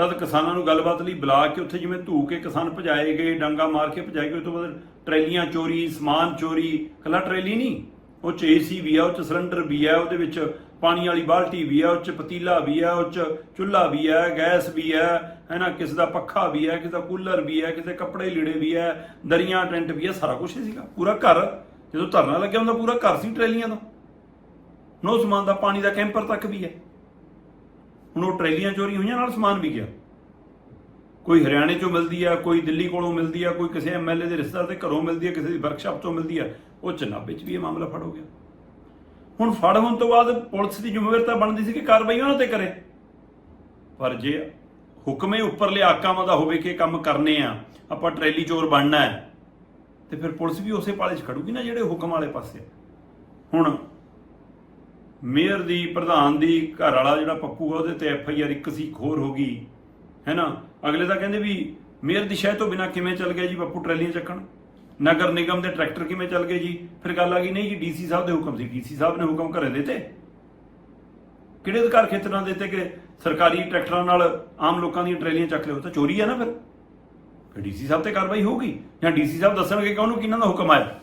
ਤਦ ਕਿਸਾਨਾਂ ਨੂੰ ਗੱਲਬਾਤ ਲਈ ਬੁਲਾ ਕੇ ਉੱਥੇ ਜਿਵੇਂ ਧੂ ਕੇ ਕਿਸਾਨ ਭਜਾਏ ਗਏ ਡਾਂਗਾ ਮਾਰ ਕੇ ਭਜਾਏ ਗਏ ਉਸ ਤੋਂ ਬਾਅਦ ਟਰੈਲੀਆਂ ਚੋਰੀ ਸਮਾਨ ਚੋਰੀ ਕੱਲਾ ਟਰੈਲੀ ਨਹੀਂ ਉਹ ਚ ਏਸੀ ਵੀ ਆ ਉਹ ਚ ਸਿਲੰਡਰ ਵੀ ਆ ਉਹਦੇ ਵਿੱਚ ਪਾਣੀ ਵਾਲੀ ਬਾਲਟੀ ਵੀ ਆ ਉਹ ਚ ਪਤੀਲਾ ਵੀ ਆ ਉਹ ਚ ਚੁੱਲ੍ਹਾ ਵੀ ਆ ਗੈਸ ਵੀ ਆ ਹੈ ਨਾ ਕਿਸੇ ਦਾ ਪੱਖਾ ਵੀ ਆ ਕਿਸੇ ਦਾ ਕੂਲਰ ਵੀ ਆ ਕਿਸੇ ਕੱਪੜੇ ਲੀੜੇ ਵੀ ਆ ਦਰੀਆਂ ਟੈਂਟ ਵੀ ਆ ਸਾਰਾ ਕੁਝ ਹੀ ਸੀਗਾ ਪੂਰਾ ਘਰ ਜਦੋਂ ਧਰਨਾ ਲੱਗਿਆ ਹੁੰਦਾ ਪੂਰਾ ਘਰ ਸੀ ਟਰੈਲੀਆਂ ਦਾ ਨੋ ਸਮਾਨ ਦਾ ਪਾਣੀ ਦਾ ਕੈਂਪਰ ਤੱਕ ਵੀ ਹੈ ਹੁਣ ਉਹ ਟਰੈਲੀਆਂ ਚੋਰੀ ਹੋਈਆਂ, ਨਾਲ ਸਮਾਨ ਵੀ ਗਿਆ। ਕੋਈ ਹਰਿਆਣੇ ਚੋਂ ਮਿਲਦੀ ਆ, ਕੋਈ ਦਿੱਲੀ ਕੋਲੋਂ ਮਿਲਦੀ ਆ, ਕੋਈ ਕਿਸੇ ਐਮਐਲਏ ਦੇ ਰਿਸ਼ਤੇਦਾਰ ਦੇ ਘਰੋਂ ਮਿਲਦੀ ਆ, ਕਿਸੇ ਦੀ ਵਰਕਸ਼ਾਪ 'ਚੋਂ ਮਿਲਦੀ ਆ, ਉਹ ਚਨਾਬੇ 'ਚ ਵੀ ਇਹ ਮਾਮਲਾ ਫੜ ਹੋ ਗਿਆ। ਹੁਣ ਫੜ ਹੋਣ ਤੋਂ ਬਾਅਦ ਪੁਲਿਸ ਦੀ ਜ਼ਿੰਮੇਵਾਰੀ ਬਣਦੀ ਸੀ ਕਿ ਕਾਰਵਾਈ ਉਹਨਾਂ ਤੇ ਕਰੇ। ਪਰ ਜੇ ਹੁਕਮੇ ਉੱਪਰਲੇ ਆਕਾਵਾਂ ਦਾ ਹੋਵੇ ਕਿ ਕੰਮ ਕਰਨੇ ਆ, ਆਪਾਂ ਟਰੈਲੀ ਚੋਰ ਬਣਨਾ ਹੈ, ਤੇ ਫਿਰ ਪੁਲਿਸ ਵੀ ਉਸੇ ਪਾਲੇ 'ਚ ਖੜੂਗੀ ਨਾ ਜਿਹੜੇ ਹੁਕਮ ਵਾਲੇ ਪਾਸੇ। ਹੁਣ ਮੇਅਰ ਦੀ, ਪ੍ਰਧਾਨ ਦੀ ਘਰ ਵਾਲਾ ਜਿਹੜਾ ਪੱਪੂ ਆ, ਉਹਦੇ ਤੇ ਐਫ ਆਈ ਆਰ ਇੱਕ ਸੀ ਇੱਕ ਹੋਰ ਹੋ ਗਈ, ਹੈ ਨਾ? ਅਗਲੇ ਤਾਂ ਕਹਿੰਦੇ ਵੀ ਮੇਅਰ ਦੀ ਸ਼ਹਿ ਤੋਂ ਬਿਨਾ ਕਿਵੇਂ ਚੱਲ ਗਿਆ ਜੀ ਪੱਪੂ ਟਰੈਲੀਆਂ ਚੱਕਣ? ਨਗਰ ਨਿਗਮ ਦੇ ਟਰੈਕਟਰ ਕਿਵੇਂ ਚੱਲ ਗਏ ਜੀ? ਫਿਰ ਗੱਲ ਆ ਗਈ, ਨਹੀਂ ਜੀ ਡੀਸੀ ਸਾਹਿਬ ਦੇ ਹੁਕਮ ਸੀ ਡੀਸੀ ਸਾਹਿਬ ਨੇ ਹੁਕਮ ਘਰੇ ਦਿੱਤੇ। ਕਿਹੜੇ ਅਧਿਕਾਰ ਖੇਤਰਾਂ ਦੇ ਦਿੱਤੇ ਕਿ ਸਰਕਾਰੀ ਟਰੈਕਟਰਾਂ ਨਾਲ ਆਮ ਲੋਕਾਂ ਦੀਆਂ ਟਰੈਲੀਆਂ ਚੱਕ ਲਿਓ? ਤਾਂ ਚੋਰੀ ਆ ਨਾ ਫਿਰ। ਫਿਰ ਡੀਸੀ ਸਾਹਿਬ ਤੇ ਕਾਰਵਾਈ ਹੋਊਗੀ? ਜਾਂ ਡੀਸੀ ਸਾਹਿਬ ਦੱਸਣਗੇ ਕਿ ਉਹਨੂੰ ਕਿਹਨਾਂ ਦਾ ਹੁਕਮ ਆਇਆ?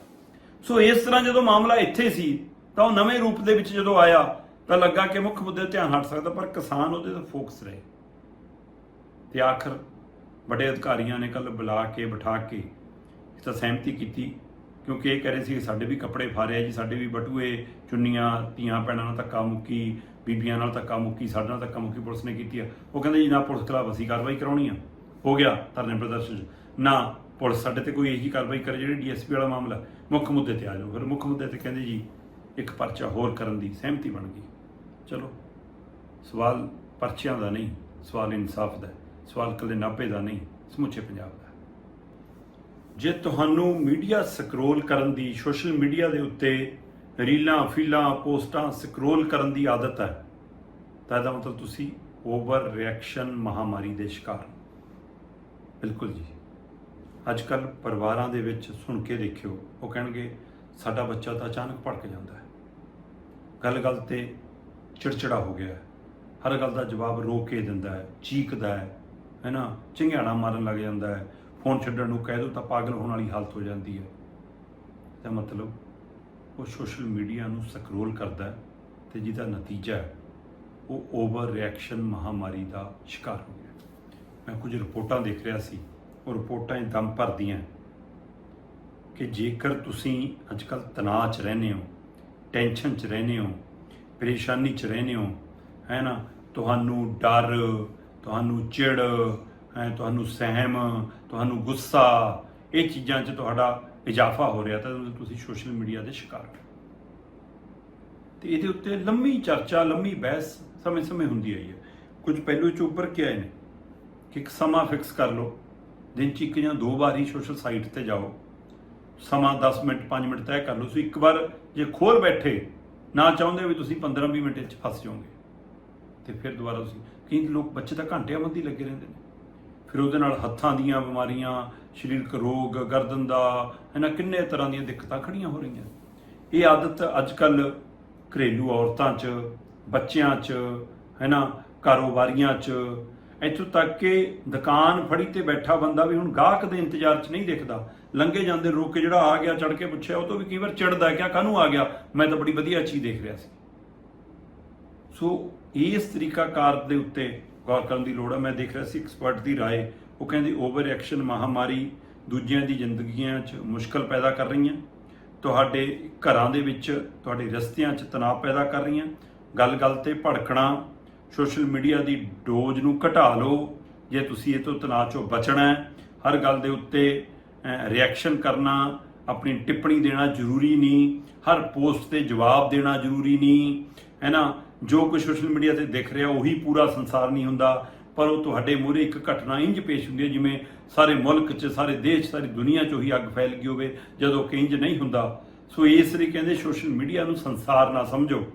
ਸੋ ਇਸ ਤਰ੍ਹਾਂ ਜਦੋਂ ਮਾਮਲਾ ਇੱਥੇ ਸੀ ਤਾਂ ਉਹ ਨਵੇਂ ਰੂਪ ਦੇ ਵਿੱਚ ਜਦੋਂ ਆਇਆ, ਤਾਂ ਲੱਗਾ ਕਿ ਮੁੱਖ ਮੁੱਦੇ ਧਿਆਨ ਹਟ ਸਕਦਾ, ਪਰ ਕਿਸਾਨ ਉਹਦੇ ਤੋਂ ਫੋਕਸ ਰਹੇ। ਤੇ ਆਖਰ ਵੱਡੇ ਅਧਿਕਾਰੀਆਂ ਨੇ ਕੱਲ ਬੁਲਾ ਕੇ, ਬਿਠਾ ਕੇ ਇਸ ਤਾਂ ਸਹਿਮਤੀ ਕੀਤੀ, ਕਿਉਂਕਿ ਇਹ ਕਹਿ ਰਹੇ ਸੀ ਸਾਡੇ ਵੀ ਕੱਪੜੇ ਫਾੜਿਆ ਜੀ, ਸਾਡੇ ਵੀ ਬਟੂਏ ਚੁੰਨੀਆਂ, ਧੀਆਂ ਭੈਣਾਂ ਨਾਲ ਧੱਕਾ ਮੁੱਕੀ, ਬੀਬੀਆਂ ਨਾਲ ਧੱਕਾ ਮੁੱਕੀ, ਸਾਡੇ ਨਾਲ ਧੱਕਾ ਮੁੱਕੀ ਪੁਲਿਸ ਨੇ ਕੀਤੀ ਆ। ਉਹ ਕਹਿੰਦੇ ਜੀ, ਨਾ ਪੁਲਿਸ ਖਿਲਾਫ ਅਸੀਂ ਕਾਰਵਾਈ ਕਰਾਉਣੀ ਆ। ਹੋ ਗਿਆ ਧਰਨੇ ਪ੍ਰਦਰਸ਼ਨ 'ਚ। ਨਾ ਪੁਲਿਸ ਸਾਡੇ ਤੇ ਕੋਈ ਇਹੀ ਕਾਰਵਾਈ ਕਰੇ ਜਿਹੜੀ ਡੀਐਸਪੀ ਵਾਲਾ ਮਾਮਲਾ ਮੁੱਖ ਮੁੱਦੇ ਤੇ ਆ ਜਾਓ ਫਿਰ ਮੁੱਖ ਮੁੱਦੇ ਤੇ ਕਹਿੰਦੇ ਜੀ ਇੱਕ ਪਰਚਾ ਹੋਰ ਕਰਨ ਦੀ ਸਹਿਮਤੀ ਬਣ ਗਈ। ਚਲੋ, ਸਵਾਲ ਪਰਚਿਆਂ ਦਾ ਨਹੀਂ, ਸਵਾਲ ਇਨਸਾਫ ਦਾ ਸਵਾਲ ਕੱਲੇ ਨਾਭੇ ਦਾ ਨਹੀਂ, ਸਮੁੱਚੇ ਪੰਜਾਬ ਦਾ ਜੇ ਤੁਹਾਨੂੰ ਮੀਡੀਆ ਸਕਰੋਲ ਕਰਨ ਦੀ, ਸੋਸ਼ਲ ਮੀਡੀਆ ਦੇ ਉੱਤੇ ਰੀਲਾਂ, ਫੀਲਾਂ, ਪੋਸਟਾਂ ਸਕਰੋਲ ਕਰਨ ਦੀ ਆਦਤ ਹੈ, ਤਾਂ ਇਹਦਾ ਮਤਲਬ ਤੁਸੀਂ ਓਵਰ ਰਿਐਕਸ਼ਨ ਮਹਾਮਾਰੀ ਦੇ ਸ਼ਿਕਾਰ ਬਿਲਕੁਲ ਜੀ। ਅੱਜ ਕੱਲ ਪਰਿਵਾਰਾਂ ਦੇ ਵਿੱਚ ਸੁਣ ਕੇ ਦੇਖਿਓ, ਉਹ ਕਹਿਣਗੇ, ਸਾਡਾ ਬੱਚਾ ਤਾਂ ਅਚਾਨਕ ਭੜਕ ਜਾਂਦਾ ਗੱਲ-ਗੱਲ ਤੇ ਚਿੜਚਿੜਾ ਹੋ ਗਿਆ ਹਰ ਗੱਲ ਦਾ ਜਵਾਬ ਰੋ ਕੇ ਦਿੰਦਾ ਹੈ, ਚੀਕਦਾ ਹੈ ਹੈਨਾ ਚਿੰਗਾਣਾ ਮਾਰਨ ਲੱਗ ਜਾਂਦਾ ਹੈ। ਫੋਨ ਛੱਡਣ ਨੂੰ ਕਹਿ ਦੋ ਤਾਂ ਪਾਗਲ ਹੋਣ ਵਾਲੀ ਹਾਲਤ ਹੋ ਜਾਂਦੀ ਹੈ। ਤਾਂ ਮਤਲਬ ਉਹ ਸੋਸ਼ਲ ਮੀਡੀਆ ਨੂੰ ਸਕਰੋਲ ਕਰਦਾ ਹੈ ਤੇ ਜਿਹਦਾ ਨਤੀਜਾ ਹੈ, ਉਹ ਓਵਰ ਰਿਐਕਸ਼ਨ ਮਹਾਮਾਰੀ ਦਾ ਸ਼ਿਕਾਰ ਹੋ ਗਿਆ। ਮੈਂ ਕੁਝ ਰਿਪੋਰਟਾਂ ਦੇਖ ਰਿਹਾ ਸੀ। ਉਹ ਰਿਪੋਰਟਾਂ ਇਹ ਦਮ ਭਰਦੀਆਂ ਕਿ ਜੇਕਰ ਤੁਸੀਂ ਅੱਜਕੱਲ ਤਣਾਅ 'ਚ ਰਹਿੰਦੇ ਹੋ ਟੈਨਸ਼ਨ 'ਚ ਰਹਿੰਦੇ ਹੋ, ਪਰੇਸ਼ਾਨੀ 'ਚ ਰਹਿੰਦੇ ਹੋ, ਹੈ ਨਾ? ਤੁਹਾਨੂੰ ਡਰ, ਤੁਹਾਨੂੰ ਚਿੜ, ਹੈ, ਤੁਹਾਨੂੰ ਸਹਿਮ, ਤੁਹਾਨੂੰ ਗੁੱਸਾ, ਇਹ ਚੀਜ਼ਾਂ 'ਚ ਤੁਹਾਡਾ ਇਜ਼ਾਫਾ ਹੋ ਰਿਹਾ ਤਾਂ ਤੁਸੀਂ ਸੋਸ਼ਲ ਮੀਡੀਆ ਦੇ ਸ਼ਿਕਾਰ ਹੋ। ਤੇ ਇਹਦੇ ਉੱਤੇ ਲੰਮੀ ਚਰਚਾ, ਲੰਮੀ ਬਹਿਸ ਸਮੇਂ-ਸਮੇਂ ਹੁੰਦੀ ਆਈ ਹੈ। ਕੁਝ ਪਹਿਲੂ ਚ ਉੱਪਰ ਕੀ ਆਏ ਨੇ ਕਿ ਇੱਕ ਸਮਾਂ ਫਿਕਸ ਕਰ ਲਓ, ਦਿਨ ਚ ਇੱਕ ਜਾਂ ਦੋ ਵਾਰ ਹੀ ਸੋਸ਼ਲ ਸਾਈਟ ਤੇ ਜਾਓ। ਸਮਾਂ 10 ਮਿੰਟ 5 ਮਿੰਟ ਤੈਅ ਕਰ ਲਓ। ਤੁਸੀਂ ਇੱਕ ਵਾਰ ਜੇ ਖੋਲ ਬੈਠੇ, ਨਾ ਚਾਹੁੰਦੇ ਵੀ ਤੁਸੀਂ 15-20 ਮਿੰਟ ਚ ਫਸ ਜਾਓਗੇ। ਤੇ ਫਿਰ ਦੁਬਾਰਾ ਤੁਸੀਂ, ਕਈ ਲੋਕ ਬੱਚੇ ਤਾਂ ਘੰਟਿਆਂ ਬੰਦੀ ਲੱਗੇ ਰਹਿੰਦੇ ਨੇ। ਫਿਰ ਉਹਦੇ ਨਾਲ ਹੱਥਾਂ ਦੀਆਂ ਬਿਮਾਰੀਆਂ, ਸਰੀਰਕ ਰੋਗ ਗਰਦਨ ਦਾ ਇਹਨਾਂ ਕਿੰਨੇ ਤਰ੍ਹਾਂ ਦੀਆਂ ਦਿੱਕਤਾਂ ਖੜੀਆਂ ਹੋ ਰਹੀਆਂ। ਇਹ ਆਦਤ ਅੱਜ ਕੱਲ ਘਰੇਲੂ ਔਰਤਾਂ 'ਚ, ਬੱਚਿਆਂ 'ਚ, ਹੈਨਾ, ਕਾਰੋਬਾਰੀਆਂ 'ਚ, ਇੱਥੋਂ ਤੱਕ ਕਿ ਦੁਕਾਨ ਫੜੀ ਤੇ ਬੈਠਾ ਬੰਦਾ ਵੀ ਹੁਣ ਗਾਹਕ ਦੇ ਇੰਤਜ਼ਾਰ 'ਚ ਨਹੀਂ ਦੇਖਦਾ। ਲੰਘੇ ਜਾਂਦੇ ਰੋਕ ਕੇ ਜਿਹੜਾ ਆ ਗਿਆ ਚੜ ਕੇ ਪੁੱਛਿਆ ਉਹ ਤੋਂ ਵੀ ਕਈ ਵਾਰ ਚੜਦਾ ਕਿਆ ਕਾਹਨੂੰ ਆ ਗਿਆ ਮੈਂ ਤਾਂ ਬੜੀ ਵਧੀਆ ਚੀਜ਼ ਦੇਖ ਰਿਹਾ ਸੀ ਸੋ ਇਸ ਤਰੀਕਾਕਾਰ ਦੇ ਉੱਤੇ ਗੌਰ ਕਰਨ ਦੀ ਲੋੜ ਹੈ ਮੈਂ ਦੇਖ ਰਿਹਾ ਸੀ ਐਕਸਪਰਟ ਦੀ رائے ਉਹ ਕਹਿੰਦੇ ਓਵਰ ਐਕਸ਼ਨ ਮਹਾਮਾਰੀ ਦੂਜਿਆਂ ਦੀ ਜ਼ਿੰਦਗੀਆਂ 'ਚ ਮੁਸ਼ਕਲ ਪੈਦਾ ਕਰ ਰਹੀਆਂ ਤੁਹਾਡੇ ਘਰਾਂ ਦੇ ਵਿੱਚ ਤੁਹਾਡੇ ਰਸਤਿਆਂ 'ਚ ਤਣਾਅ ਪੈਦਾ ਕਰ ਰਹੀਆਂ ਗੱਲ-ਗੱਲ ਤੇ ਭੜਕਣਾ ਸੋਸ਼ਲ ਮੀਡੀਆ ਦੀ ਡੋਜ਼ ਨੂੰ ਘਟਾ ਲਓ ਜੇ ਤੁਸੀਂ ਇਹ ਤੋਂ ਤਣਾਅ 'ਚੋਂ ਬਚਣਾ ਹੈ ਹਰ ਗੱਲ ਦੇ ਉੱਤੇ ਰਿਐਕਸ਼ਨ ਕਰਨਾ, ਆਪਣੀ ਟਿੱਪਣੀ ਦੇਣਾ ਜ਼ਰੂਰੀ ਨਹੀਂ, ਹਰ ਪੋਸਟ ਤੇ ਜਵਾਬ ਦੇਣਾ ਜ਼ਰੂਰੀ ਨਹੀਂ, ਹੈ ਨਾ? ਜੋ ਕੁਝ ਸੋਸ਼ਲ ਮੀਡੀਆ ਤੇ ਦਿਖ ਰਿਹਾ, ਉਹੀ ਪੂਰਾ ਸੰਸਾਰ ਨਹੀਂ ਹੁੰਦਾ, ਪਰ ਉਹ ਤੁਹਾਡੇ ਮੂਹਰੇ ਇੱਕ ਘਟਨਾ ਇੰਜ ਪੇਸ਼ ਹੁੰਦੀ ਹੈ, ਜਿਵੇਂ ਸਾਰੇ ਮੁਲਕ 'ਚ, ਸਾਰੇ ਦੇਸ਼, ਸਾਰੀ ਦੁਨੀਆ 'ਚ ਉਹੀ ਅੱਗ ਫੈਲ ਗਈ ਹੋਵੇ, ਜਦੋਂ ਕਿ ਇੰਜ ਨਹੀਂ ਹੁੰਦਾ। ਸੋ ਇਸ ਲਈ ਕਹਿੰਦੇ ਸੋਸ਼ਲ ਮੀਡੀਆ ਨੂੰ ਸੰਸਾਰ ਨਾ ਸਮਝੋ।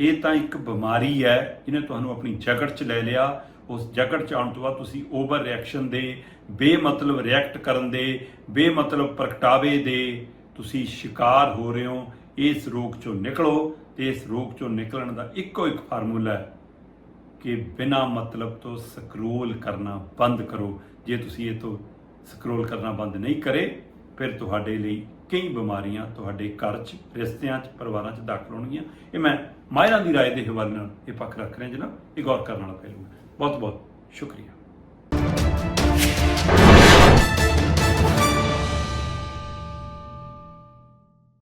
ਇਹ ਤਾਂ ਇੱਕ ਬਿਮਾਰੀ ਹੈ, ਜਿਹਨੇ ਤੁਹਾਨੂੰ ਆਪਣੀ ਜਕੜ 'ਚ ਲੈ ਲਿਆ ਉਸ ਜਕੜ 'ਚ ਆਉਣ ਤੋਂ ਬਾਅਦ ਤੁਸੀਂ ਓਵਰ ਰਿਐਕਸ਼ਨ ਦੇ ਬੇਮਤਲਬ ਰਿਐਕਟ ਕਰਨ ਦੇ ਬੇਮਤਲਬ ਪ੍ਰਗਟਾਵੇ ਦੇ ਤੁਸੀਂ ਸ਼ਿਕਾਰ ਹੋ ਰਹੇ ਹੋ ਇਸ ਰੋਗ 'ਚੋਂ ਨਿਕਲੋ ਤੇ ਇਸ ਰੋਗ 'ਚੋਂ ਨਿਕਲਣ ਦਾ ਇੱਕੋ ਇੱਕ ਫਾਰਮੂਲਾ ਹੈ ਕਿ ਬਿਨਾ ਮਤਲਬ ਤੋਂ ਸਕਰੋਲ ਕਰਨਾ ਬੰਦ ਕਰੋ ਜੇ ਤੁਸੀਂ ਇਹ ਤੋਂ ਸਕਰੋਲ ਕਰਨਾ ਬੰਦ ਨਹੀਂ ਕਰੇ ਫਿਰ ਤੁਹਾਡੇ ਲਈ ਕਈ ਬਿਮਾਰੀਆਂ ਤੁਹਾਡੇ ਘਰ 'ਚ ਰਿਸ਼ਤਿਆਂ 'ਚ ਪਰਿਵਾਰਾਂ 'ਚ ਦਾਖਲ ਹੋਣਗੀਆਂ ਇਹ ਮੈਂ ਮਾਹਿਰਾਂ ਦੀ رائے ਦੇ ਹਵਾਲੇ ਨਾਲ ਇਹ ਪੱਖ ਰੱਖ ਰਿਹਾ ਜਨਾਬ ਇਹ ਗੌਰ ਕਰਨ ਵਾਲਾ ਪਹਿਲੂ ਹੈ ਬਹੁਤ ਬਹੁਤ ਸ਼ੁਕਰੀਆ